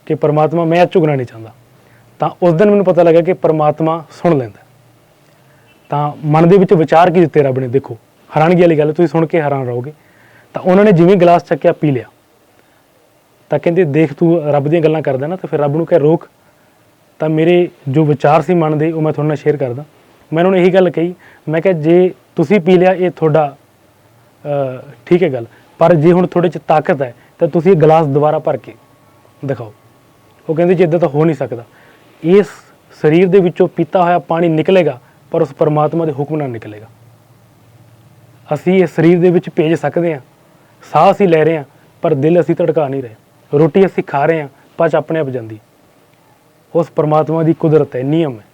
ਕਿ ਪਰਮਾਤਮਾ ਮੈਂ ਅੱਜ ਝੁਕਣਾ ਨਹੀਂ ਚਾਹੁੰਦਾ। ਤਾਂ ਉਸ ਦਿਨ ਮੈਨੂੰ ਪਤਾ ਲੱਗਾ ਕਿ ਪਰਮਾਤਮਾ ਸੁਣ ਲੈਂਦਾ ਤਾਂ ਮਨ ਦੇ ਵਿੱਚ ਵਿਚਾਰ ਕੀ ਦਿੱਤੇ ਰੱਬ ਨੇ? ਦੇਖੋ, ਹੈਰਾਨਗੀ ਵਾਲੀ ਗੱਲ ਤੁਸੀਂ ਸੁਣ ਕੇ ਹੈਰਾਨ ਰਹੋਗੇ। ਤਾਂ ਉਹਨਾਂ ਨੇ ਜਿਵੇਂ ਗਲਾਸ ਚੱਕਿਆ, ਪੀ ਲਿਆ। ਤਾਂ ਕਹਿੰਦੇ, ਦੇਖ ਤੂੰ ਰੱਬ ਦੀਆਂ ਗੱਲਾਂ ਕਰਦਾ ਨਾ, ਤਾਂ ਫਿਰ ਰੱਬ ਨੂੰ ਕਹਿ, ਰੋਕ। ਤਾਂ ਮੇਰੇ ਜੋ ਵਿਚਾਰ ਸੀ ਮਨ ਦੇ, ਉਹ ਮੈਂ ਤੁਹਾਡੇ ਨਾਲ ਸ਼ੇਅਰ ਕਰਦਾ। ਮੈਂ ਉਹਨਾਂ ਨੂੰ ਇਹੀ ਗੱਲ ਕਹੀ, ਮੈਂ ਕਿਹਾ, ਜੇ ਤੁਸੀਂ ਪੀ ਲਿਆ, ਇਹ ਤੁਹਾਡਾ ਠੀਕ ਹੈ ਗੱਲ। ਪਰ ਜੇ ਹੁਣ ਤੁਹਾਡੇ ਚ ਤਾਕਤ ਹੈ, ਤਾਂ ਤੁਸੀਂ ਇਹ ਗਲਾਸ ਦੁਬਾਰਾ ਭਰ ਕੇ ਦਿਖਾਓ। ਉਹ ਕਹਿੰਦੇ ਜੀ ਇਦਾਂ ਤਾਂ ਹੋ ਨਹੀਂ ਸਕਦਾ। ਇਸ ਸਰੀਰ ਦੇ ਵਿੱਚੋਂ ਪੀਤਾ ਹੋਇਆ ਪਾਣੀ ਨਿਕਲੇਗਾ, ਪਰ ਉਸ ਪਰਮਾਤਮਾ ਦੇ ਹੁਕਮ ਨਾਲ ਨਿਕਲੇਗਾ। ਅਸੀਂ ਇਹ ਸਰੀਰ ਦੇ ਵਿੱਚ ਭੇਜ ਸਕਦੇ ਹਾਂ, ਸਾਹ ਅਸੀਂ ਲੈ ਰਹੇ ਹਾਂ, ਪਰ ਦਿਲ ਅਸੀਂ ਧੜਕਾ ਨਹੀਂ ਰਹੇ। ਰੋਟੀ ਅਸੀਂ ਖਾ ਰਹੇ ਹਾਂ ਪਚ ਆਪਣੇ ਆਪ ਜਾਂਦੀ। ਉਸ ਪਰਮਾਤਮਾ ਦੀ ਕੁਦਰਤ ਹੈ, ਨਿਯਮ ਹੈ।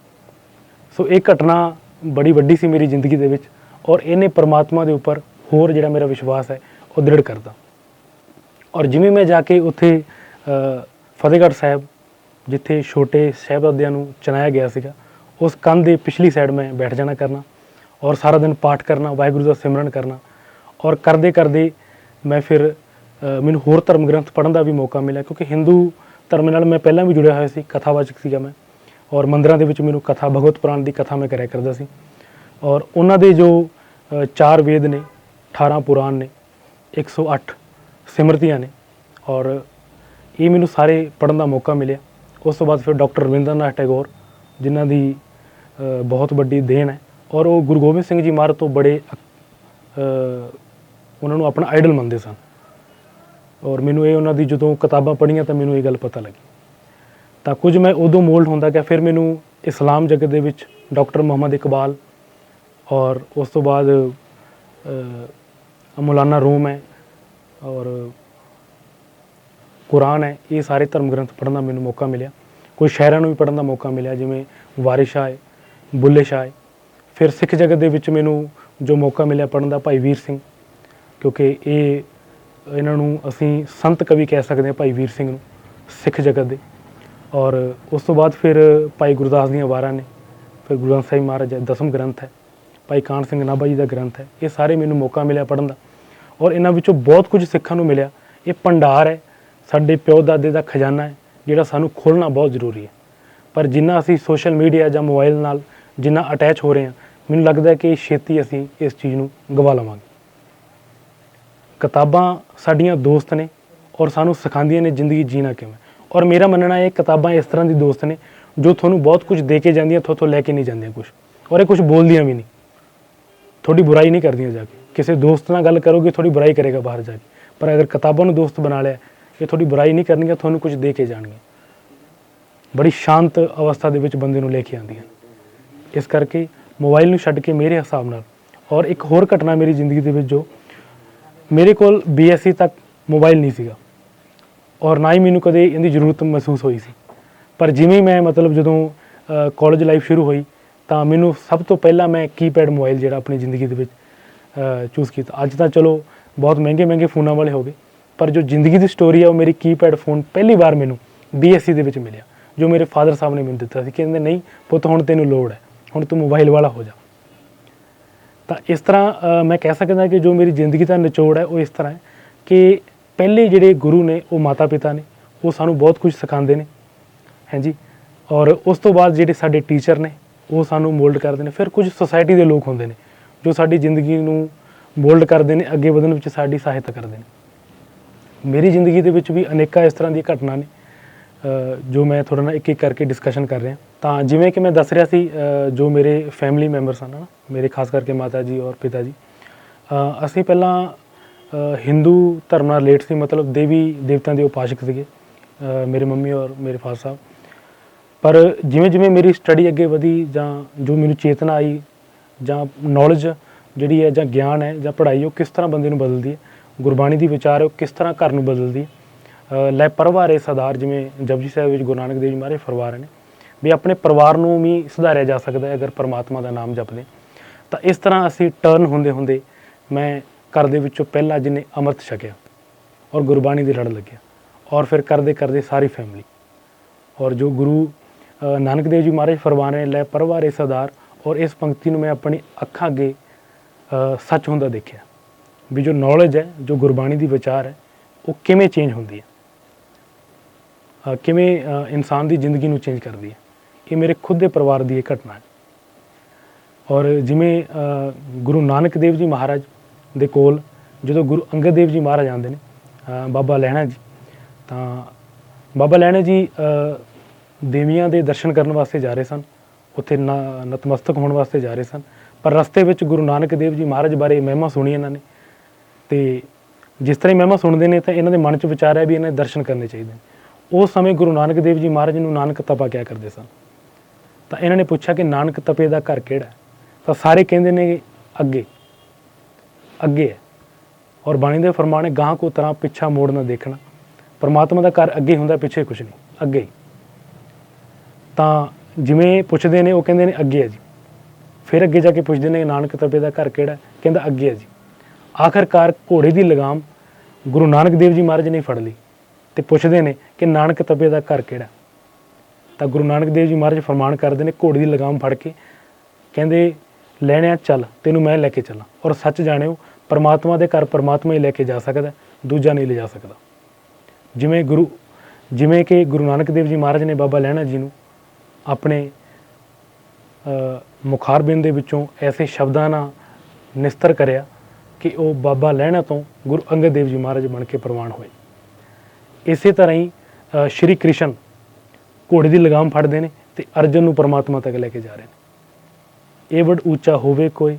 ਸੋ ਇਹ ਘਟਨਾ ਬੜੀ ਵੱਡੀ ਸੀ ਮੇਰੀ ਜ਼ਿੰਦਗੀ ਦੇ ਵਿੱਚ। ਔਰ ਇਹਨੇ ਪਰਮਾਤਮਾ ਦੇ ਉੱਪਰ ਹੋਰ ਜਿਹੜਾ ਮੇਰਾ ਵਿਸ਼ਵਾਸ ਹੈ, ਉਹ ਦ੍ਰਿੜ ਕਰਦਾ। ਔਰ ਜਿਵੇਂ ਮੈਂ ਜਾ ਕੇ ਉੱਥੇ ਫਤਿਹਗੜ੍ਹ ਸਾਹਿਬ, ਜਿੱਥੇ ਛੋਟੇ ਸਾਹਿਬਜ਼ਾਦਿਆਂ ਨੂੰ ਚਨਾਇਆ ਗਿਆ ਸੀਗਾ, ਉਸ ਕੰਧ ਦੇ ਪਿਛਲੀ ਸਾਈਡ ਮੈਂ ਬੈਠ ਜਾਣਾ ਕਰਨਾ ਔਰ ਸਾਰਾ ਦਿਨ ਪਾਠ ਕਰਨਾ, ਵਾਹਿਗੁਰੂ ਦਾ ਸਿਮਰਨ ਕਰਨਾ ਔਰ ਕਰਦੇ ਕਰਦੇ ਮੈਂ ਫਿਰ ਮੈਨੂੰ ਹੋਰ ਧਰਮ ਗ੍ਰੰਥ ਪੜ੍ਹਨ ਦਾ ਵੀ ਮੌਕਾ ਮਿਲਿਆ ਕਿਉਂਕਿ ਹਿੰਦੂ ਧਰਮ ਨਾਲ ਮੈਂ ਪਹਿਲਾਂ ਵੀ ਜੁੜਿਆ ਹੋਇਆ ਸੀ, ਕਥਾਵਾਚਕ ਸੀਗਾ ਮੈਂ ਔਰ ਮੰਦਰਾਂ ਦੇ ਵਿੱਚ ਮੈਨੂੰ ਕਥਾ, ਭਗਵਤ ਪੁਰਾਣ ਦੀ ਕਥਾ ਮੈਂ ਕਰਿਆ ਕਰਦਾ ਸੀ। ਔਰ ਉਹਨਾਂ ਦੇ ਜੋ ਚਾਰ ਵੇਦ ਨੇ 18 ਪੁਰਾਣ ਨੇ 108 ਸਿਮਰਤੀਆਂ ਨੇ, ਔਰ ਇਹ ਮੈਨੂੰ ਸਾਰੇ ਪੜਨ ਦਾ ਮੌਕਾ ਮਿਲਿਆ। ਉਸ ਤੋਂ ਬਾਅਦ ਫਿਰ ਡਾਕਟਰ ਰਵਿੰਦਰਨਾਥ ਟੈਗੋਰ, ਜਿਨ੍ਹਾਂ ਦੀ ਬਹੁਤ ਵੱਡੀ ਦੇਣ ਹੈ, ਔਰ ਉਹ ਗੁਰੂ ਗੋਬਿੰਦ ਸਿੰਘ ਜੀ ਮਹਾਰਾਜ ਤੋਂ ਬੜੇ ਉਹਨਾਂ ਨੂੰ ਆਪਣਾ ਆਈਡਲ ਮੰਨਦੇ ਸਨ। ਔਰ ਮੈਨੂੰ ਇਹ ਉਹਨਾਂ ਦੀ ਜਦੋਂ ਕਿਤਾਬਾਂ ਪੜ੍ਹੀਆਂ ਤਾਂ ਮੈਨੂੰ ਇਹ ਗੱਲ ਪਤਾ ਲੱਗੀ। ਤਾਂ ਕੁਝ ਮੈਂ ਉਦੋਂ ਮੋਲਡ ਹੁੰਦਾ ਗਿਆ, ਫਿਰ ਮੈਨੂੰ ਇਸਲਾਮ ਜਗਤ ਦੇ ਵਿੱਚ ਡਾਕਟਰ ਮੁਹੰਮਦ ਇਕਬਾਲ ਔਰ ਉਸ ਤੋਂ ਬਾਅਦ ਮੌਲਾਨਾ ਰੂਮ ਹੈ ਔਰ ਕੁਰਾਨ ਹੈ, ਇਹ ਸਾਰੇ ਧਰਮ ਗ੍ਰੰਥ ਪੜ੍ਹਨ ਦਾ ਮੈਨੂੰ ਮੌਕਾ ਮਿਲਿਆ। ਕੋਈ ਸ਼ਾਇਰਾਂ ਨੂੰ ਵੀ ਪੜ੍ਹਨ ਦਾ ਮੌਕਾ ਮਿਲਿਆ, ਜਿਵੇਂ ਵਾਰਿਸ ਸ਼ਾਹ ਹੈ ਬੁੱਲੇ ਸ਼ਾਹ ਹੈ ਫਿਰ ਸਿੱਖ ਜਗਤ ਦੇ ਵਿੱਚ ਮੈਨੂੰ ਜੋ ਮੌਕਾ ਮਿਲਿਆ ਪੜ੍ਹਨ ਦਾ ਭਾਈ ਵੀਰ ਸਿੰਘ, ਕਿਉਂਕਿ ਇਹ, ਇਹਨਾਂ ਨੂੰ ਅਸੀਂ ਸੰਤ ਕਵੀ ਕਹਿ ਸਕਦੇ ਹਾਂ ਭਾਈ ਵੀਰ ਸਿੰਘ ਨੂੰ, ਸਿੱਖ ਜਗਤ ਦੇ। ਔਰ ਉਸ ਤੋਂ ਬਾਅਦ ਫਿਰ ਭਾਈ ਗੁਰਦਾਸ ਦੀਆਂ ਵਾਰਾਂ ਨੇ, ਫਿਰ ਗੁਰੂ ਗ੍ਰੰਥ ਸਾਹਿਬ ਮਹਾਰਾਜ ਦਾ ਦਸਮ ਗ੍ਰੰਥ ਹੈ। ਭਾਈ ਕਾਨ ਸਿੰਘ ਨਾਭਾ ਜੀ ਦਾ ਗ੍ਰੰਥ ਹੈ, ਇਹ ਸਾਰੇ ਮੈਨੂੰ ਮੌਕਾ ਮਿਲਿਆ ਪੜ੍ਹਨ ਦਾ। ਔਰ ਇਹਨਾਂ ਵਿੱਚੋਂ ਬਹੁਤ ਕੁਝ ਸਿੱਖਣ ਨੂੰ ਮਿਲਿਆ। ਇਹ ਭੰਡਾਰ ਹੈ, ਸਾਡੇ ਪਿਓ ਦਾਦੇ ਦਾ ਖਜ਼ਾਨਾ ਹੈ, ਜਿਹੜਾ ਸਾਨੂੰ ਖੋਲ੍ਹਣਾ ਬਹੁਤ ਜ਼ਰੂਰੀ ਹੈ। ਪਰ ਜਿੰਨਾ ਅਸੀਂ ਸੋਸ਼ਲ ਮੀਡੀਆ ਜਾਂ ਮੋਬਾਈਲ ਨਾਲ ਜਿੰਨਾ ਅਟੈਚ ਹੋ ਰਹੇ ਹਾਂ, ਮੈਨੂੰ ਲੱਗਦਾ ਹੈ ਕਿ ਛੇਤੀ ਅਸੀਂ ਇਸ ਚੀਜ਼ ਨੂੰ ਗਵਾ ਲਵਾਂਗੇ। ਕਿਤਾਬਾਂ ਸਾਡੀਆਂ ਦੋਸਤ ਨੇ ਔਰ ਸਾਨੂੰ ਸਿਖਾਉਂਦੀਆਂ ਨੇ ਜ਼ਿੰਦਗੀ ਜੀਣਾ ਕਿਵੇਂ। ਔਰ ਮੇਰਾ ਮੰਨਣਾ ਹੈ, ਕਿਤਾਬਾਂ ਇਸ ਤਰ੍ਹਾਂ ਦੀ ਦੋਸਤ ਨੇ ਜੋ ਤੁਹਾਨੂੰ ਬਹੁਤ ਕੁਝ ਦੇ ਕੇ ਜਾਂਦੀਆਂ ਤੁਹਾਥੋਂ ਲੈ ਕੇ ਨਹੀਂ ਜਾਂਦੀਆਂ ਕੁਝ ਔਰ ਇਹ ਕੁਝ ਬੋਲਦੀਆਂ ਵੀ ਨਹੀਂ। ਤੁਹਾਡੀ ਬੁਰਾਈ ਨਹੀਂ ਕਰਦੀਆਂ ਜਾ ਕੇ। ਕਿਸੇ ਦੋਸਤ ਨਾਲ ਗੱਲ ਕਰੋਗੇ ਤੁਹਾਡੀ ਬੁਰਾਈ ਕਰੇਗਾ ਬਾਹਰ ਜਾ ਕੇ। ਪਰ ਅਗਰ ਕਿਤਾਬਾਂ ਨੂੰ ਦੋਸਤ ਬਣਾ ਲਿਆ, ਇਹ ਤੁਹਾਡੀ ਬੁਰਾਈ ਨਹੀਂ ਕਰਨਗੀਆਂ, ਤੁਹਾਨੂੰ ਕੁਝ ਦੇ ਕੇ ਜਾਣਗੀਆਂ। ਬੜੀ ਸ਼ਾਂਤ ਅਵਸਥਾ ਦੇ ਵਿੱਚ ਬੰਦੇ ਨੂੰ ਲੈ ਕੇ ਆਉਂਦੀਆਂ। ਇਸ ਕਰਕੇ ਮੋਬਾਈਲ ਨੂੰ ਛੱਡ ਕੇ ਮੇਰੇ ਹਿਸਾਬ ਨਾਲ ਔਰ ਇੱਕ ਹੋਰ ਘਟਨਾ ਮੇਰੀ ਜ਼ਿੰਦਗੀ ਦੇ ਵਿੱਚ ਜੋ ਮੇਰੇ ਕੋਲ BSc ਤੱਕ ਮੋਬਾਈਲ ਨਹੀਂ ਸੀਗਾ। ਔਰ ਨਾ ਹੀ ਮੈਨੂੰ ਕਦੇ ਇਹਦੀ ਜ਼ਰੂਰਤ ਮਹਿਸੂਸ ਹੋਈ ਸੀ। ਪਰ ਜਿਵੇਂ ਮੈਂ ਮਤਲਬ ਜਦੋਂ ਕਾਲਜ ਲਾਈਫ ਸ਼ੁਰੂ ਹੋਈ ਤਾਂ ਮੈਨੂੰ ਸਭ ਤੋਂ ਪਹਿਲਾਂ ਮੈਂ ਕੀਪੈਡ ਮੋਬਾਈਲ ਜਿਹੜਾ ਆਪਣੀ ਜ਼ਿੰਦਗੀ ਦੇ ਵਿੱਚ ਚੂਜ਼ ਕੀਤਾ। ਅੱਜ ਤਾਂ ਚਲੋ ਬਹੁਤ ਮਹਿੰਗੇ ਮਹਿੰਗੇ ਫੋਨਾਂ ਵਾਲੇ ਹੋ ਗਏ, ਪਰ ਜੋ ਜ਼ਿੰਦਗੀ ਦੀ ਸਟੋਰੀ ਹੈ ਉਹ ਮੇਰੀ ਕੀਪੈਡ ਫੋਨ ਪਹਿਲੀ ਵਾਰ ਮੈਨੂੰ BSc ਦੇ ਵਿੱਚ ਮਿਲਿਆ, ਜੋ ਮੇਰੇ ਫਾਦਰ ਸਾਹਿਬ ਨੇ ਮੈਨੂੰ ਦਿੱਤਾ ਸੀ। ਕਹਿੰਦੇ, ਨਹੀਂ ਪੁੱਤ, ਹੁਣ ਤੈਨੂੰ ਲੋੜ ਹੈ, ਹੁਣ ਤੂੰ ਮੋਬਾਈਲ ਵਾਲਾ ਹੋ ਜਾ। ਤਾਂ ਇਸ ਤਰ੍ਹਾਂ ਮੈਂ ਕਹਿ ਸਕਦਾ ਕਿ ਜੋ ਮੇਰੀ ਜ਼ਿੰਦਗੀ ਦਾ ਨਿਚੋੜ ਹੈ, ਉਹ ਇਸ ਤਰ੍ਹਾਂ ਹੈ ਕਿ ਪਹਿਲੇ ਜਿਹੜੇ ਗੁਰੂ ਨੇ, ਉਹ ਮਾਤਾ ਪਿਤਾ ਨੇ, ਉਹ ਸਾਨੂੰ ਬਹੁਤ ਕੁਝ ਸਿਖਾਉਂਦੇ ਨੇ ਹਾਂਜੀ ਔਰ ਉਸ ਤੋਂ ਬਾਅਦ ਜਿਹੜੇ ਸਾਡੇ ਟੀਚਰ ਨੇ ਉਹ ਸਾਨੂੰ ਮੋਲਡ ਕਰਦੇ ਨੇ। ਫਿਰ ਕੁਝ ਸੁਸਾਇਟੀ ਦੇ ਲੋਕ ਹੁੰਦੇ ਨੇ, ਜੋ ਸਾਡੀ ਜ਼ਿੰਦਗੀ ਨੂੰ ਮੋਲਡ ਕਰਦੇ ਨੇ, ਅੱਗੇ ਵਧਣ ਵਿੱਚ ਸਾਡੀ ਸਹਾਇਤਾ ਕਰਦੇ ਨੇ। ਮੇਰੀ ਜ਼ਿੰਦਗੀ ਦੇ ਵਿੱਚ ਵੀ ਅਨੇਕਾਂ ਇਸ ਤਰ੍ਹਾਂ ਦੀਆਂ ਘਟਨਾ ਨੇ ਜੋ ਮੈਂ ਤੁਹਾਡੇ ਨਾਲ ਇੱਕ ਇੱਕ ਕਰਕੇ ਡਿਸਕਸ਼ਨ ਕਰ ਰਿਹਾ। ਤਾਂ ਜਿਵੇਂ ਕਿ ਮੈਂ ਦੱਸ ਰਿਹਾ ਸੀ ਜੋ ਮੇਰੇ ਫੈਮਿਲੀ ਮੈਂਬਰਸ ਹਨ ਨਾ, ਮੇਰੇ ਖਾਸ ਕਰਕੇ ਮਾਤਾ ਜੀ ਔਰ ਪਿਤਾ ਜੀ ਅਸੀਂ ਪਹਿਲਾਂ ਹਿੰਦੂ ਧਰਮ ਨਾਲ ਰਿਲੇਟ ਸੀ, ਮਤਲਬ ਦੇਵੀ ਦੇਵਤਾਂ ਦੇ ਉਪਾਸ਼ਕ ਸੀਗੇ ਮੇਰੇ ਮੰਮੀ ਔਰ ਮੇਰੇ ਫਾਦਰ ਸਾਹਿਬ। ਪਰ ਜਿਵੇਂ ਜਿਵੇਂ ਮੇਰੀ ਸਟੱਡੀ ਅੱਗੇ ਵਧੀ ਜਾਂ ਜੋ ਮੈਨੂੰ ਚੇਤਨਾ ਆਈ ਜਾਂ ਨੌਲੇਜ ਜਿਹੜੀ ਹੈ ਜਾਂ ਗਿਆਨ ਹੈ ਜਾਂ ਪੜ੍ਹਾਈ ਉਹ ਕਿਸ ਤਰ੍ਹਾਂ ਬੰਦੇ ਨੂੰ ਬਦਲਦੀ ਹੈ ਗੁਰਬਾਣੀ ਦੀ ਵਿਚਾਰ ਹੈ ਉਹ ਕਿਸ ਤਰ੍ਹਾਂ ਘਰ ਨੂੰ ਬਦਲਦੀ ਹੈ। ਅ, ਲੈ ਪਰਵਾਰੇ ਸਦਾਰ ਜਿਵੇਂ ਜਪਜੀ ਸਾਹਿਬ ਵਿੱਚ ਗੁਰੂ ਨਾਨਕ ਦੇਵ ਜੀ ਮਹਾਰਾਜ ਫਰਵਾ ਰਹੇ ਨੇ ਵੀ ਆਪਣੇ ਪਰਿਵਾਰ ਨੂੰ ਵੀ ਸੁਧਾਰਿਆ ਜਾ ਸਕਦਾ ਹੈ ਅਗਰ ਪਰਮਾਤਮਾ ਦਾ ਨਾਮ ਜਪਦੇ। ਤਾਂ ਇਸ ਤਰ੍ਹਾਂ ਅਸੀਂ ਟਰਨ ਹੁੰਦੇ ਹੁੰਦੇ ਮੈਂ ਘਰ ਦੇ ਵਿੱਚੋਂ ਪਹਿਲਾਂ ਜਿਹਨੇ ਅੰਮ੍ਰਿਤ ਛਕਿਆ ਔਰ ਗੁਰਬਾਣੀ ਦੀ ਲੜ ਲੱਗਿਆ ਔਰ ਫਿਰ ਕਰਦੇ ਕਰਦੇ ਸਾਰੀ ਫੈਮਿਲੀ ਔਰ ਜੋ ਗੁਰੂ ਨਾਨਕ ਦੇਵ ਜੀ ਮਹਾਰਾਜ ਫਰਮਾਨ ਰਹੇ, ਲੈ ਪਰਵਾਰੇ ਸਦਾਰ ਔਰ ਇਸ ਪੰਕਤੀ ਨੂੰ ਮੈਂ ਆਪਣੀ ਅੱਖਾਂ ਅੱਗੇ ਸੱਚ ਹੁੰਦਾ ਦੇਖਿਆ। ਵੀ ਜੋ ਨੌਲੇਜ ਹੈ, ਜੋ ਗੁਰਬਾਣੀ ਦੀ ਵਿਚਾਰ ਹੈ, ਉਹ ਕਿਵੇਂ ਚੇਂਜ ਹੁੰਦੀ ਹੈ? ਕਿਵੇਂ ਇਨਸਾਨ ਦੀ ਜ਼ਿੰਦਗੀ ਨੂੰ ਚੇਂਜ ਕਰਦੀ ਹੈ? ਇਹ ਮੇਰੇ ਖੁਦ ਦੇ ਪਰਿਵਾਰ ਦੀ ਇਹ ਘਟਨਾ ਹੈ। ਔਰ ਜਿਵੇਂ ਗੁਰੂ ਨਾਨਕ ਦੇਵ ਜੀ ਮਹਾਰਾਜ ਦੇ ਕੋਲ, ਜਦੋਂ ਗੁਰੂ ਅੰਗਦ ਦੇਵ ਜੀ ਮਹਾਰਾਜ ਆਉਂਦੇ ਨੇ ਬਾਬਾ ਲਹਿਣਾ ਜੀ, ਤਾਂ ਬਾਬਾ ਲਹਿਣਾ ਜੀ ਦੇਵੀਆਂ ਦੇ ਦਰਸ਼ਨ ਕਰਨ ਵਾਸਤੇ ਜਾ ਰਹੇ ਸਨ, ਉੱਥੇ ਨ- ਨਤਮਸਤਕ ਹੋਣ ਵਾਸਤੇ ਜਾ ਰਹੇ ਸਨ। ਪਰ ਰਸਤੇ ਵਿੱਚ ਗੁਰੂ ਨਾਨਕ ਦੇਵ ਜੀ ਮਹਾਰਾਜ ਬਾਰੇ ਮਹਿਮਾ ਸੁਣੀ ਇਹਨਾਂ ਨੇ ਤੇ ਜਿਸ ਤਰ੍ਹਾਂ ਮਹਿਮਾ ਸੁਣਦੇ ਨੇ ਤਾਂ ਇਹਨਾਂ ਦੇ ਮਨ 'ਚ ਵਿਚਾਰ ਹੈ ਵੀ ਇਹਨਾਂ ਦੇ ਦਰਸ਼ਨ ਕਰਨੇ ਚਾਹੀਦੇ ਨੇ। ਉਸ ਸਮੇਂ ਗੁਰੂ ਨਾਨਕ ਦੇਵ ਜੀ ਮਹਾਰਾਜ ਨੂੰ ਨਾਨਕ ਤਪਾ ਕਿਆ ਕਰਦੇ ਸਨ। ਤਾਂ ਇਹਨਾਂ ਨੇ ਪੁੱਛਿਆ ਕਿ ਨਾਨਕ ਤਪੇ ਦਾ ਘਰ ਕਿਹੜਾ ਤਾਂ ਸਾਰੇ ਕਹਿੰਦੇ ਨੇ ਅੱਗੇ ਅੱਗੇ ਹੈ। ਔਰ ਬਾਣੀ ਦੇ ਫਰਮਾਨੇ ਗਾਂ ਕੋ ਤਰ੍ਹਾਂ ਪਿੱਛਾ ਮੋੜ ਨਾ ਦੇਖਣਾ। ਪਰਮਾਤਮਾ ਦਾ ਘਰ ਅੱਗੇ ਹੁੰਦਾ, ਪਿੱਛੇ ਕੁਝ ਨਹੀਂ, ਅੱਗੇ ਹੀ। ਤਾਂ ਜਿਵੇਂ ਪੁੱਛਦੇ ਨੇ, ਉਹ ਕਹਿੰਦੇ ਨੇ ਅੱਗੇ ਹੈ ਜੀ। ਫਿਰ ਅੱਗੇ ਜਾ ਕੇ ਪੁੱਛਦੇ ਨੇ, ਨਾਨਕ ਤਪੇ ਦਾ ਘਰ ਕਿਹੜਾ ਕਹਿੰਦਾ ਅੱਗੇ ਹੈ ਜੀ। ਆਖਰਕਾਰ ਘੋੜੇ ਦੀ ਲਗਾਮ ਗੁਰੂ ਨਾਨਕ ਦੇਵ ਜੀ ਮਹਾਰਾਜ ਨੇ ਫੜ ਲਈ ਤੇ ਪੁੱਛਦੇ ਨੇ ਕਿ ਨਾਨਕ ਤਪੇ ਦਾ ਘਰ ਕਿਹੜਾ ਤਾਂ ਗੁਰੂ ਨਾਨਕ ਦੇਵ ਜੀ ਮਹਾਰਾਜ ਫਰਮਾਨ ਕਰਦੇ ਨੇ, ਘੋੜੇ ਦੀ ਲਗਾਮ ਫੜ ਕੇ ਕਹਿੰਦੇ, ਲੈਣਿਆ ਚੱਲ, ਤੈਨੂੰ ਮੈਂ ਲੈ ਕੇ ਚੱਲਾਂ। ਔਰ ਸੱਚ ਜਾਣਿਓ, ਪਰਮਾਤਮਾ ਦੇ ਘਰ ਪਰਮਾਤਮਾ ਹੀ ਲੈ ਕੇ ਜਾ ਸਕਦਾ ਦੂਜਾ ਨਹੀਂ ਲੈ ਜਾ ਸਕਦਾ। ਜਿਵੇਂ ਗੁਰੂ, ਜਿਵੇਂ ਕਿ ਗੁਰੂ ਨਾਨਕ ਦੇਵ ਜੀ ਮਹਾਰਾਜ ਨੇ ਬਾਬਾ ਲਹਿਣਾ ਜੀ ਨੂੰ ਆਪਣੇ ਅ, ਮੁਖਾਰਬਿੰਦ ਦੇ ਵਿੱਚੋਂ ਐਸੇ ਸ਼ਬਦਾਂ ਨਾਲ ਨਿਸਤਰ ਕਰਿਆ ਕਿ ਉਹ ਬਾਬਾ ਲਹਿਣਾ ਤੋਂ ਗੁਰੂ ਅੰਗਦ ਦੇਵ ਜੀ ਮਹਾਰਾਜ ਬਣ ਕੇ ਪ੍ਰਵਾਨ ਹੋਏ। ਇਸੇ ਤਰ੍ਹਾਂ ਹੀ ਸ਼੍ਰੀ ਕ੍ਰਿਸ਼ਨ ਘੋੜੇ ਦੀ ਲਗਾਮ ਫੜਦੇ ਨੇ ਤੇ ਅਰਜਨ ਨੂੰ ਪਰਮਾਤਮਾ ਤੱਕ ਲੈ ਕੇ ਜਾ ਰਹੇ ਨੇ। ਇਹ ਵਡ ਉੱਚਾ ਹੋਵੇ ਕੋਈ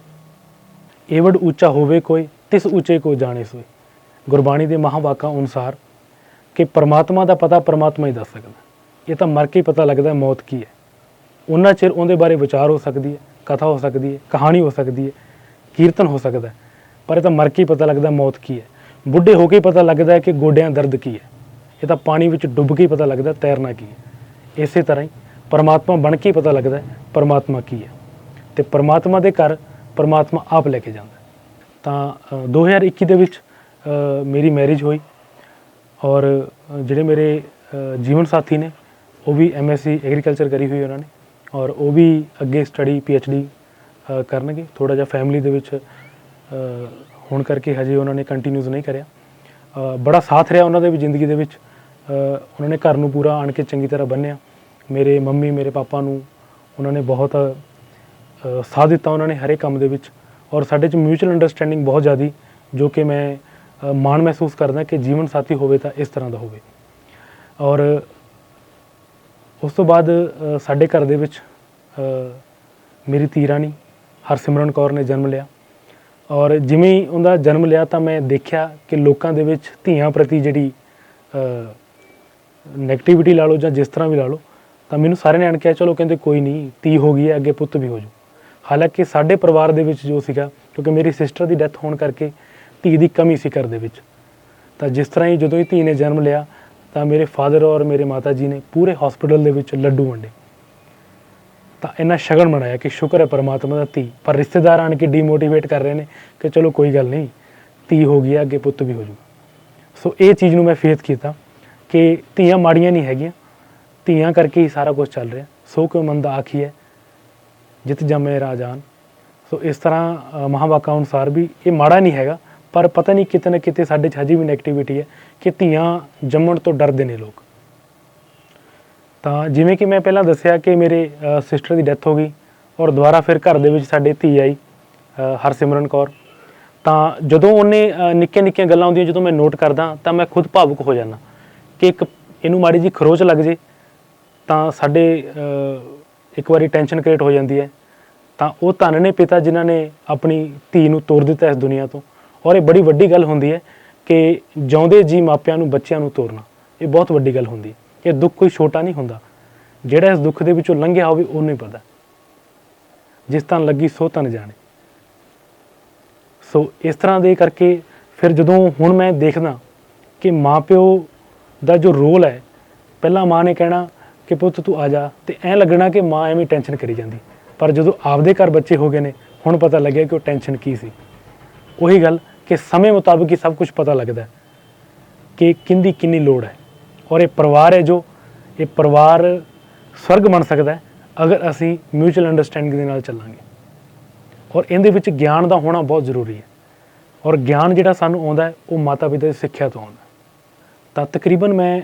ਇਹ ਵਡ ਉੱਚਾ ਹੋਵੇ ਕੋਈ ਤਿਸ ਉੱਚੇ ਕੋ ਜਾਣੇ ਸੋਏ। ਗੁਰਬਾਣੀ ਦੇ ਮਹਾਵਾਕਾਂ ਅਨੁਸਾਰ ਕਿ ਪਰਮਾਤਮਾ ਦਾ ਪਤਾ ਪਰਮਾਤਮਾ ਹੀ ਦੱਸ ਸਕਦਾ। ਇਹ ਤਾਂ ਮਰ ਕੇ ਹੀ ਪਤਾ ਲੱਗਦਾ ਮੌਤ ਕੀ ਹੈ। ਉਹਨਾਂ ਚਿਰ ਉਹਦੇ ਬਾਰੇ ਵਿਚਾਰ ਹੋ ਸਕਦੀ ਹੈ ਕਥਾ ਹੋ ਸਕਦੀ ਹੈ ਕਹਾਣੀ ਹੋ ਸਕਦੀ ਹੈ ਕੀਰਤਨ ਹੋ ਸਕਦਾ ਪਰ ਇਹ ਤਾਂ ਮਰ ਕੇ ਹੀ ਪਤਾ ਲੱਗਦਾ ਮੌਤ ਕੀ ਹੈ। ਬੁੱਢੇ ਹੋ ਕੇ ਪਤਾ ਲੱਗਦਾ ਹੈ ਕਿ ਗੋਡਿਆਂ ਦਰਦ ਕੀ ਹੈ। ਇਹ ਤਾਂ ਪਾਣੀ ਵਿੱਚ ਡੁੱਬ ਕੇ ਹੀ ਪਤਾ ਲੱਗਦਾ ਤੈਰਨਾ ਕੀ ਹੈ। ਇਸੇ ਤਰ੍ਹਾਂ ਹੀ ਪਰਮਾਤਮਾ ਬਣ ਕੇ ਹੀ ਪਤਾ ਲੱਗਦਾ ਪਰਮਾਤਮਾ ਕੀ ਹੈ। ਤੇ ਪਰਮਾਤਮਾ ਦੇ ਘਰ ਪਰਮਾਤਮਾ ਆਪ ਲੈ ਕੇ ਜਾਂਦਾ ਹੈ। ਤਾਂ ਅ, 2021 ਦੇ ਵਿੱਚ ਮੇਰੀ ਮੈਰਿਜ ਹੋਈ ਔਰ ਜਿਹੜੇ ਮੇਰੇ ਜੀਵਨ ਸਾਥੀ ਨੇ ਉਹ ਵੀ ਐਮਐਸਸੀ ਐਗਰੀਕਲਚਰ ਕਰੀ ਹੋਈ ਉਹਨਾਂ ਨੇ ਔਰ ਉਹ ਵੀ ਅੱਗੇ ਸਟੱਡੀ ਪੀਐਚਡੀ ਕਰਨਗੇ। ਥੋੜਾ ਜਿਹਾ ਫੈਮਿਲੀ ਦੇ ਵਿੱਚ ਹੋਣ ਕਰਕੇ ਹਜੇ ਉਹਨਾਂ ਨੇ ਕੰਟੀਨਿਊਸ ਨਹੀਂ ਕਰਿਆ। ਬੜਾ ਸਾਥ ਰਿਹਾ ਉਹਨਾਂ ਦੇ ਵੀ ਜ਼ਿੰਦਗੀ ਦੇ ਵਿੱਚ। ਉਹਨਾਂ ਨੇ ਘਰ ਨੂੰ ਪੂਰਾ ਆਣ ਕੇ ਚੰਗੀ ਤਰ੍ਹਾਂ ਬੰਨਿਆ। ਮੇਰੇ ਮੰਮੀ, ਮੇਰੇ ਪਾਪਾ ਨੂੰ ਉਹਨਾਂ ਨੇ ਬਹੁਤ ਸਾਥ ਦਿੱਤਾ ਉਹਨਾਂ ਨੇ ਹਰੇ ਕੰਮ ਦੇ ਵਿੱਚ। ਔਰ ਸਾਡੇ ਚ ਮਿਊਚੁਅਲ ਅੰਡਰਸਟੈਂਡਿੰਗ ਬਹੁਤ ਜ਼ਿਆਦੀ, ਜੋ ਕਿ ਮੈਂ ਮਾਣ ਮਹਿਸੂਸ ਕਰਦਾ ਕਿ ਜੀਵਨ ਸਾਥੀ ਹੋਵੇ ਤਾਂ ਇਸ ਤਰ੍ਹਾਂ ਦਾ ਹੋਵੇ। ਔਰ ਉਸ ਤੋਂ ਬਾਅਦ ਸਾਡੇ ਘਰ ਦੇ ਵਿੱਚ ਮੇਰੀ ਧੀ ਰਾਣੀ ਹਰਸਿਮਰਨ ਕੌਰ ਨੇ ਜਨਮ ਲਿਆ। ਔਰ ਜਿਵੇਂ ਹੀ ਉਹਦਾ ਜਨਮ ਲਿਆ ਤਾਂ ਮੈਂ ਦੇਖਿਆ ਕਿ ਲੋਕਾਂ ਦੇ ਵਿੱਚ ਧੀਆਂ ਪ੍ਰਤੀ ਜਿਹੜੀ ਨੈਗੇਟਿਵਿਟੀ ਲਾ ਲਓ ਜਾਂ ਜਿਸ ਤਰ੍ਹਾਂ ਵੀ ਲਾ ਲਓ, ਤਾਂ ਮੈਨੂੰ ਸਾਰਿਆਂ ਨੇ ਆਣ ਕਿਹਾ, ਚਲੋ ਕਹਿੰਦੇ ਕੋਈ ਨਹੀਂ, ਧੀ ਹੋ ਗਈ ਹੈ, ਅੱਗੇ ਪੁੱਤ ਵੀ ਹੋ ਜੂ ਹਾਲਾਂਕਿ ਸਾਡੇ ਪਰਿਵਾਰ ਦੇ ਵਿੱਚ ਜੋ ਸੀਗਾ, ਕਿਉਂਕਿ ਮੇਰੀ ਸਿਸਟਰ ਦੀ ਡੈਥ ਹੋਣ ਕਰਕੇ ਧੀ ਦੀ ਕਮੀ ਸੀ ਘਰ ਦੇ ਵਿੱਚ। ਤਾਂ ਜਿਸ ਤਰ੍ਹਾਂ ਹੀ ਜਦੋਂ ਹੀ ਧੀ ਨੇ ਜਨਮ ਲਿਆ ਤਾਂ ਮੇਰੇ ਫਾਦਰ ਔਰ ਮੇਰੇ ਮਾਤਾ ਜੀ ਨੇ ਪੂਰੇ ਹਸਪੀਟਲ ਦੇ ਵਿੱਚ ਲੱਡੂ ਵੰਡੇ। ਤਾਂ ਇੰਨਾ ਸ਼ਗਨ ਮਨਾਇਆ ਕਿ ਸ਼ੁਕਰ ਹੈ ਪਰਮਾਤਮਾ ਦਾ ਧੀ। ਪਰ ਰਿਸ਼ਤੇਦਾਰ ਆਣ ਕੇ ਡੀਮੋਟੀਵੇਟ ਕਰ ਰਹੇ ਨੇ ਕਿ ਚਲੋ ਕੋਈ ਗੱਲ ਨਹੀਂ ਧੀ ਹੋ ਗਈ ਹੈ ਅੱਗੇ ਪੁੱਤ ਵੀ ਹੋ ਜੂ ਸੋ ਇਹ ਚੀਜ਼ ਨੂੰ ਮੈਂ ਫੇਥ ਕੀਤਾ ਕਿ ਧੀਆਂ ਮਾੜੀਆਂ ਨਹੀਂ ਹੈਗੀਆਂ। ਧੀਆਂ ਕਰਕੇ ਹੀ ਸਾਰਾ ਕੁਝ ਚੱਲ ਰਿਹਾ। ਸੋ ਕਿਉ ਮੰਦਾ ਆਖੀ ਹੈ ਜਿਤ ਜਮੇ ਰਾਜਾਨ ਸੋ ਇਸ ਤਰ੍ਹਾਂ ਅ, ਅਨੁਸਾਰ ਵੀ ਇਹ ਮਾੜਾ ਨਹੀਂ ਹੈਗਾ। ਪਰ ਪਤਾ ਨਹੀਂ ਕਿਤੇ ਨਾ ਕਿਤੇ ਸਾਡੇ 'ਚ ਹਜੇ ਵੀ ਨੈਗੇਟਿਵਿਟੀ ਹੈ ਕਿ ਧੀਆਂ ਜੰਮਣ ਤੋਂ ਡਰਦੇ ਨੇ ਲੋਕ। ਤਾਂ ਜਿਵੇਂ ਕਿ ਮੈਂ ਪਹਿਲਾਂ ਦੱਸਿਆ ਕਿ ਮੇਰੇ ਸਿਸਟਰ ਦੀ ਡੈਥ ਹੋ ਗਈ ਔਰ ਦੁਬਾਰਾ ਫਿਰ ਘਰ ਦੇ ਵਿੱਚ ਸਾਡੇ ਧੀ ਆਈ ਹਰਸਿਮਰਨ ਕੌਰ। ਤਾਂ ਜਦੋਂ ਉਹਨੇ ਅ, ਨਿੱਕੀਆਂ ਨਿੱਕੀਆਂ ਗੱਲਾਂ ਹੁੰਦੀਆਂ ਜਦੋਂ ਮੈਂ ਨੋਟ ਕਰਦਾ ਤਾਂ ਮੈਂ ਖੁਦ ਭਾਵੁਕ ਹੋ ਜਾਂਦਾ ਕਿ ਇੱਕ ਇਹਨੂੰ ਮਾੜੀ ਜੀ ਖਰੋਚ ਲੱਗ ਜੇ ਤਾਂ ਸਾਡੇ ਇੱਕ ਵਾਰੀ ਟੈਨਸ਼ਨ ਕ੍ਰੀਏਟ ਹੋ ਜਾਂਦੀ ਹੈ। ਤਾਂ ਉਹ ਧੰਨ ਨੇ ਪਿਤਾ ਜਿਨ੍ਹਾਂ ਨੇ ਆਪਣੀ ਧੀ ਨੂੰ ਤੋੜ ਦਿੱਤਾ ਇਸ ਦੁਨੀਆ ਤੋਂ। ਔਰ ਇਹ ਬੜੀ ਵੱਡੀ ਗੱਲ ਹੁੰਦੀ ਹੈ ਕਿ ਜਿਉਂਦੇ ਜੀ ਮਾਪਿਆਂ ਨੂੰ ਬੱਚਿਆਂ ਨੂੰ ਤੋਰਨਾ, ਇਹ ਬਹੁਤ ਵੱਡੀ ਗੱਲ ਹੁੰਦੀ ਹੈ। ਇਹ ਦੁੱਖ ਕੋਈ ਛੋਟਾ ਨਹੀਂ ਹੁੰਦਾ। ਜਿਹੜਾ ਇਸ ਦੁੱਖ ਦੇ ਵਿੱਚੋਂ ਲੰਘਿਆ ਹੋਵੇ, ਉਹਨੂੰ ਹੀ ਪਤਾ। ਜਿਸ ਤਨ ਲੱਗੀ ਸੋ ਤਨ ਜਾਣੇ। ਸੋ ਇਸ ਤਰ੍ਹਾਂ ਦੇ ਕਰਕੇ ਫਿਰ ਜਦੋਂ ਹੁਣ ਮੈਂ ਦੇਖਦਾ ਕਿ ਮਾਪਿਓ ਦਾ ਜੋ ਰੋਲ ਹੈ, ਪਹਿਲਾਂ ਮਾਂ ਨੇ ਕਹਿਣਾ ਕਿ ਪੁੱਤ ਤੂੰ ਆ ਜਾ ਤੇ ਐਂ ਲੱਗਣਾ ਕਿ ਮਾਂ ਐਵੇਂ ਟੈਨਸ਼ਨ ਕਰੀ ਜਾਂਦੀ। ਪਰ ਜਦੋਂ ਆਪਦੇ ਘਰ ਬੱਚੇ ਹੋ ਗਏ ਨੇ, ਹੁਣ ਪਤਾ ਲੱਗਿਆ ਕਿ ਉਹ ਟੈਨਸ਼ਨ ਕੀ ਸੀ। ਉਹੀ ਗੱਲ ਕਿ ਸਮੇਂ ਮੁਤਾਬਕ ਹੀ ਸਭ ਕੁਝ ਪਤਾ ਲੱਗਦਾ ਹੈ ਕਿ ਕਿੰਦੀ ਕਿੰਨੀ ਲੋੜ ਹੈ। ਔਰ ਇਹ ਪਰਿਵਾਰ ਹੈ ਜੋ ਇਹ ਪਰਿਵਾਰ ਸਵਰਗ ਬਣ ਸਕਦਾ ਹੈ ਅਗਰ ਅਸੀਂ ਮਿਊਚੁਅਲ ਅੰਡਰਸਟੈਂਡਿੰਗ ਦੇ ਨਾਲ ਚੱਲਾਂਗੇ। ਔਰ ਇਹਦੇ ਵਿੱਚ ਗਿਆਨ ਦਾ ਹੋਣਾ ਬਹੁਤ ਜ਼ਰੂਰੀ ਹੈ। ਔਰ ਗਿਆਨ ਜਿਹੜਾ ਸਾਨੂੰ ਆਉਂਦਾ ਹੈ, ਉਹ ਮਾਤਾ ਪਿਤਾ ਦੀ ਸਿੱਖਿਆ ਤੋਂ ਆਉਂਦਾ ਤਾਂ ਤਕਰੀਬਨ ਮੈਂ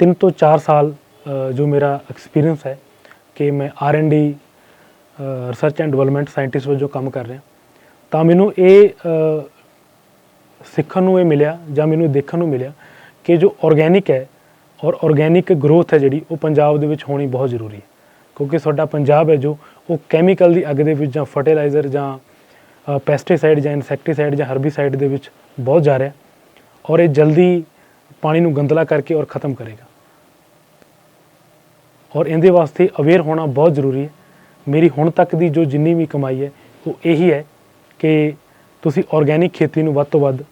3 ਤੋਂ 4 ਸਾਲ ਜੋ ਮੇਰਾ ਐਕਸਪੀਰੀਅੰਸ ਹੈ ਕਿ ਮੈਂ R and D research and development scientist ਵਜੋਂ ਕੰਮ ਕਰ ਰਿਹਾ। ਤਾਂ ਮੈਨੂੰ ਇਹ ਸਿੱਖਣ ਨੂੰ ਇਹ ਮਿਲਿਆ ਜਾਂ ਮੈਨੂੰ ਦੇਖਣ ਨੂੰ ਮਿਲਿਆ ਕਿ ਜੋ ਆਰਗੇਨਿਕ ਹੈ ਔਰ ਆਰਗੇਨਿਕ ਗਰੋਥ ਹੈ ਜਿਹੜੀ, ਉਹ ਪੰਜਾਬ ਦੇ ਵਿੱਚ ਹੋਣੀ ਬਹੁਤ ਜ਼ਰੂਰੀ ਹੈ। ਕਿਉਂਕਿ ਸਾਡਾ ਪੰਜਾਬ ਹੈ ਜੋ, ਉਹ ਕੈਮੀਕਲ ਦੀ ਅੱਗ ਦੇ ਵਿੱਚ ਜਾਂ ਫਰਟੀਲਾਈਜ਼ਰ ਜਾਂ ਪੈਸਟੀਸਾਈਡ ਜਾਂ ਇਨਸੈਕਟੀਸਾਈਡ ਜਾਂ ਹਰਬੀਸਾਈਡ ਦੇ ਵਿੱਚ ਬਹੁਤ ਜਾ ਰਿਹਾ ਔਰ ਇਹ ਜਲਦੀ ਪਾਣੀ ਨੂੰ ਗੰਦਲਾ ਕਰਕੇ ਔਰ ਖਤਮ ਕਰੇਗਾ। ਔਰ ਇਹਦੇ ਵਾਸਤੇ ਅਵੇਅਰ ਹੋਣਾ ਬਹੁਤ ਜ਼ਰੂਰੀ ਹੈ। ਮੇਰੀ ਹੁਣ ਤੱਕ ਦੀ ਜੋ ਜਿੰਨੀ ਵੀ ਕਮਾਈ ਹੈ, ਉਹ ਇਹੀ ਹੈ ਕਿ ਤੁਸੀਂ ਆਰਗੇਨਿਕ ਖੇਤੀ ਨੂੰ ਵੱਧ ਤੋਂ ਵੱਧ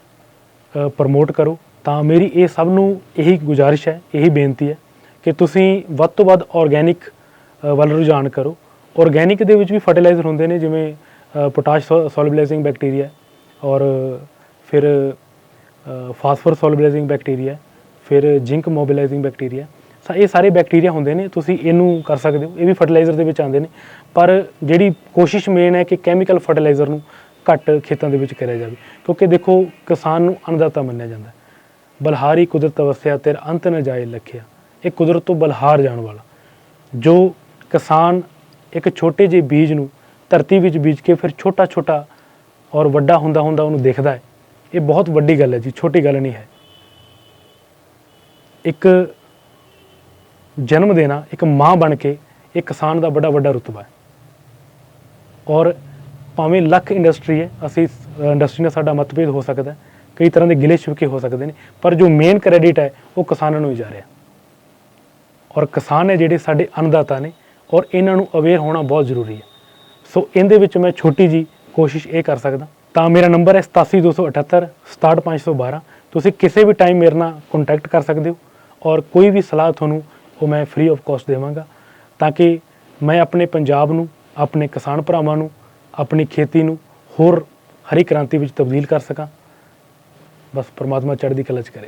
ਪ੍ਰਮੋਟ ਕਰੋ, ਤਾਂ ਮੇਰੀ ਇਹ ਸਭ ਨੂੰ ਇਹੀ ਗੁਜ਼ਾਰਿਸ਼ ਹੈ, ਇਹੀ ਬੇਨਤੀ ਹੈ ਕਿ ਤੁਸੀਂ ਵੱਧ ਤੋਂ ਵੱਧ ਆਰਗੇਨਿਕ ਵੱਲ ਰੁਝਾਨ ਕਰੋ। ਆਰਗੇਨਿਕ ਦੇ ਵਿੱਚ ਵੀ ਫਰਟੀਲਾਈਜ਼ਰ ਹੁੰਦੇ ਨੇ, ਜਿਵੇਂ ਪੋਟਾਸ਼ ਸੋਲੂਬਲਾਈਜ਼ਿੰਗ ਬੈਕਟੀਰੀਆ ਔਰ ਫਿਰ ਫਾਸਫੋਰ ਸੋਲੂਬਲਾਈਜ਼ਿੰਗ ਬੈਕਟੀਰੀਆ ਫਿਰ ਜ਼ਿੰਕ ਮੋਬਿਲਾਈਜ਼ਿੰਗ ਬੈਕਟੀਰੀਆ ਸਾ, ਇਹ ਸਾਰੇ ਬੈਕਟੀਰੀਆ ਹੁੰਦੇ ਨੇ, ਤੁਸੀਂ ਇਹਨੂੰ ਕਰ ਸਕਦੇ ਹੋ। ਇਹ ਵੀ ਫਰਟੀਲਾਈਜ਼ਰ ਦੇ ਵਿੱਚ ਆਉਂਦੇ ਨੇ। ਪਰ ਜਿਹੜੀ ਕੋਸ਼ਿਸ਼ ਮੇਨ ਹੈ ਕਿ ਕੈਮੀਕਲ ਫਰਟੀਲਾਈਜ਼ਰ ਨੂੰ ਘੱਟ ਖੇਤਾਂ ਦੇ ਵਿੱਚ ਕਰਿਆ ਜਾਵੇ। ਕਿਉਂਕਿ ਦੇਖੋ, ਕਿਸਾਨ ਨੂੰ ਅੰਨਦਾਤਾ ਮੰਨਿਆ ਜਾਂਦਾ ਬਲਹਾਰੀ ਕੁਦਰਤ ਅਵਸਥਿਆ ਤੇਰਾ ਅੰਤ ਨ ਜਾਏ ਲਖਿਆ। ਇਹ ਕੁਦਰਤ ਤੋਂ ਬਲਹਾਰ ਜਾਣ ਵਾਲਾ। ਜੋ ਕਿਸਾਨ ਇੱਕ ਛੋਟੇ ਜਿਹੇ ਬੀਜ ਨੂੰ ਧਰਤੀ ਵਿੱਚ ਬੀਜ ਕੇ ਫਿਰ ਛੋਟਾ ਛੋਟਾ ਔਰ ਵੱਡਾ ਹੁੰਦਾ ਹੁੰਦਾ ਉਹਨੂੰ ਦੇਖਦਾ ਹੈ। ਇਹ ਬਹੁਤ ਵੱਡੀ ਗੱਲ ਹੈ ਜੀ, ਛੋਟੀ ਗੱਲ ਨਹੀਂ ਹੈ। ਇੱਕ ਜਨਮ ਦੇਣਾ, ਇੱਕ ਮਾਂ ਬਣ ਕੇ ਇਹ ਕਿਸਾਨ ਦਾ ਬੜਾ ਵੱਡਾ ਰੁਤਬਾ ਹੈ। ਔਰ ਭਾਵੇਂ ਲੱਖ ਇੰਡਸਟਰੀ ਹੈ, ਅਸੀਂ ਇੰਡਸਟਰੀ ਨਾਲ ਸਾਡਾ ਮਤਭੇਦ ਹੋ ਸਕਦਾ ਕਈ ਤਰ੍ਹਾਂ ਦੇ ਗਿਲੇ ਸ਼ਿਕਵੇ ਹੋ ਸਕਦੇ ਨੇ, ਪਰ ਜੋ ਮੇਨ ਕ੍ਰੈਡਿਟ ਹੈ, ਉਹ ਕਿਸਾਨਾਂ ਨੂੰ ਹੀ ਜਾ ਰਿਹਾ। ਔਰ ਕਿਸਾਨ ਹੈ ਜਿਹੜੇ ਸਾਡੇ ਅੰਨਦਾਤਾ ਨੇ, ਔਰ ਇਹਨਾਂ ਨੂੰ ਅਵੇਅਰ ਹੋਣਾ ਬਹੁਤ ਜ਼ਰੂਰੀ ਹੈ। ਸੋ ਇਹਦੇ ਵਿੱਚ ਮੈਂ ਛੋਟੀ ਜੀ ਕੋਸ਼ਿਸ਼ ਇਹ ਕਰ ਸਕਦਾ, ਤਾਂ ਮੇਰਾ ਨੰਬਰ ਹੈ 87278 67512 ਤੁਸੀਂ ਕਿਸੇ ਵੀ ਟਾਈਮ ਮੇਰੇ ਨਾਲ ਕੰਟੈਕਟ ਕਰ ਸਕਦੇ ਹੋ, ਔਰ ਕੋਈ ਵੀ ਸਲਾਹ ਤੁਹਾਨੂੰ ਉਹ ਮੈਂ ਫ੍ਰੀ ਆਫ ਕਾਸਟ ਦੇਵਾਂਗਾ, ਤਾਂ ਕਿ ਮੈਂ ਆਪਣੇ ਪੰਜਾਬ ਨੂੰ, ਆਪਣੇ ਕਿਸਾਨ ਭਰਾਵਾਂ ਨੂੰ ਆਪਣੀ ਖੇਤੀ ਨੂੰ ਹੋਰ ਹਰੀ ਕ੍ਰਾਂਤੀ ਵਿੱਚ ਤਬਦੀਲ ਕਰ ਸਕਾਂ। ਬਸ ਪ੍ਰਮਾਤਮਾ ਚੜ੍ਹਦੀ ਕਲਾ ਚ ਕਰੇ।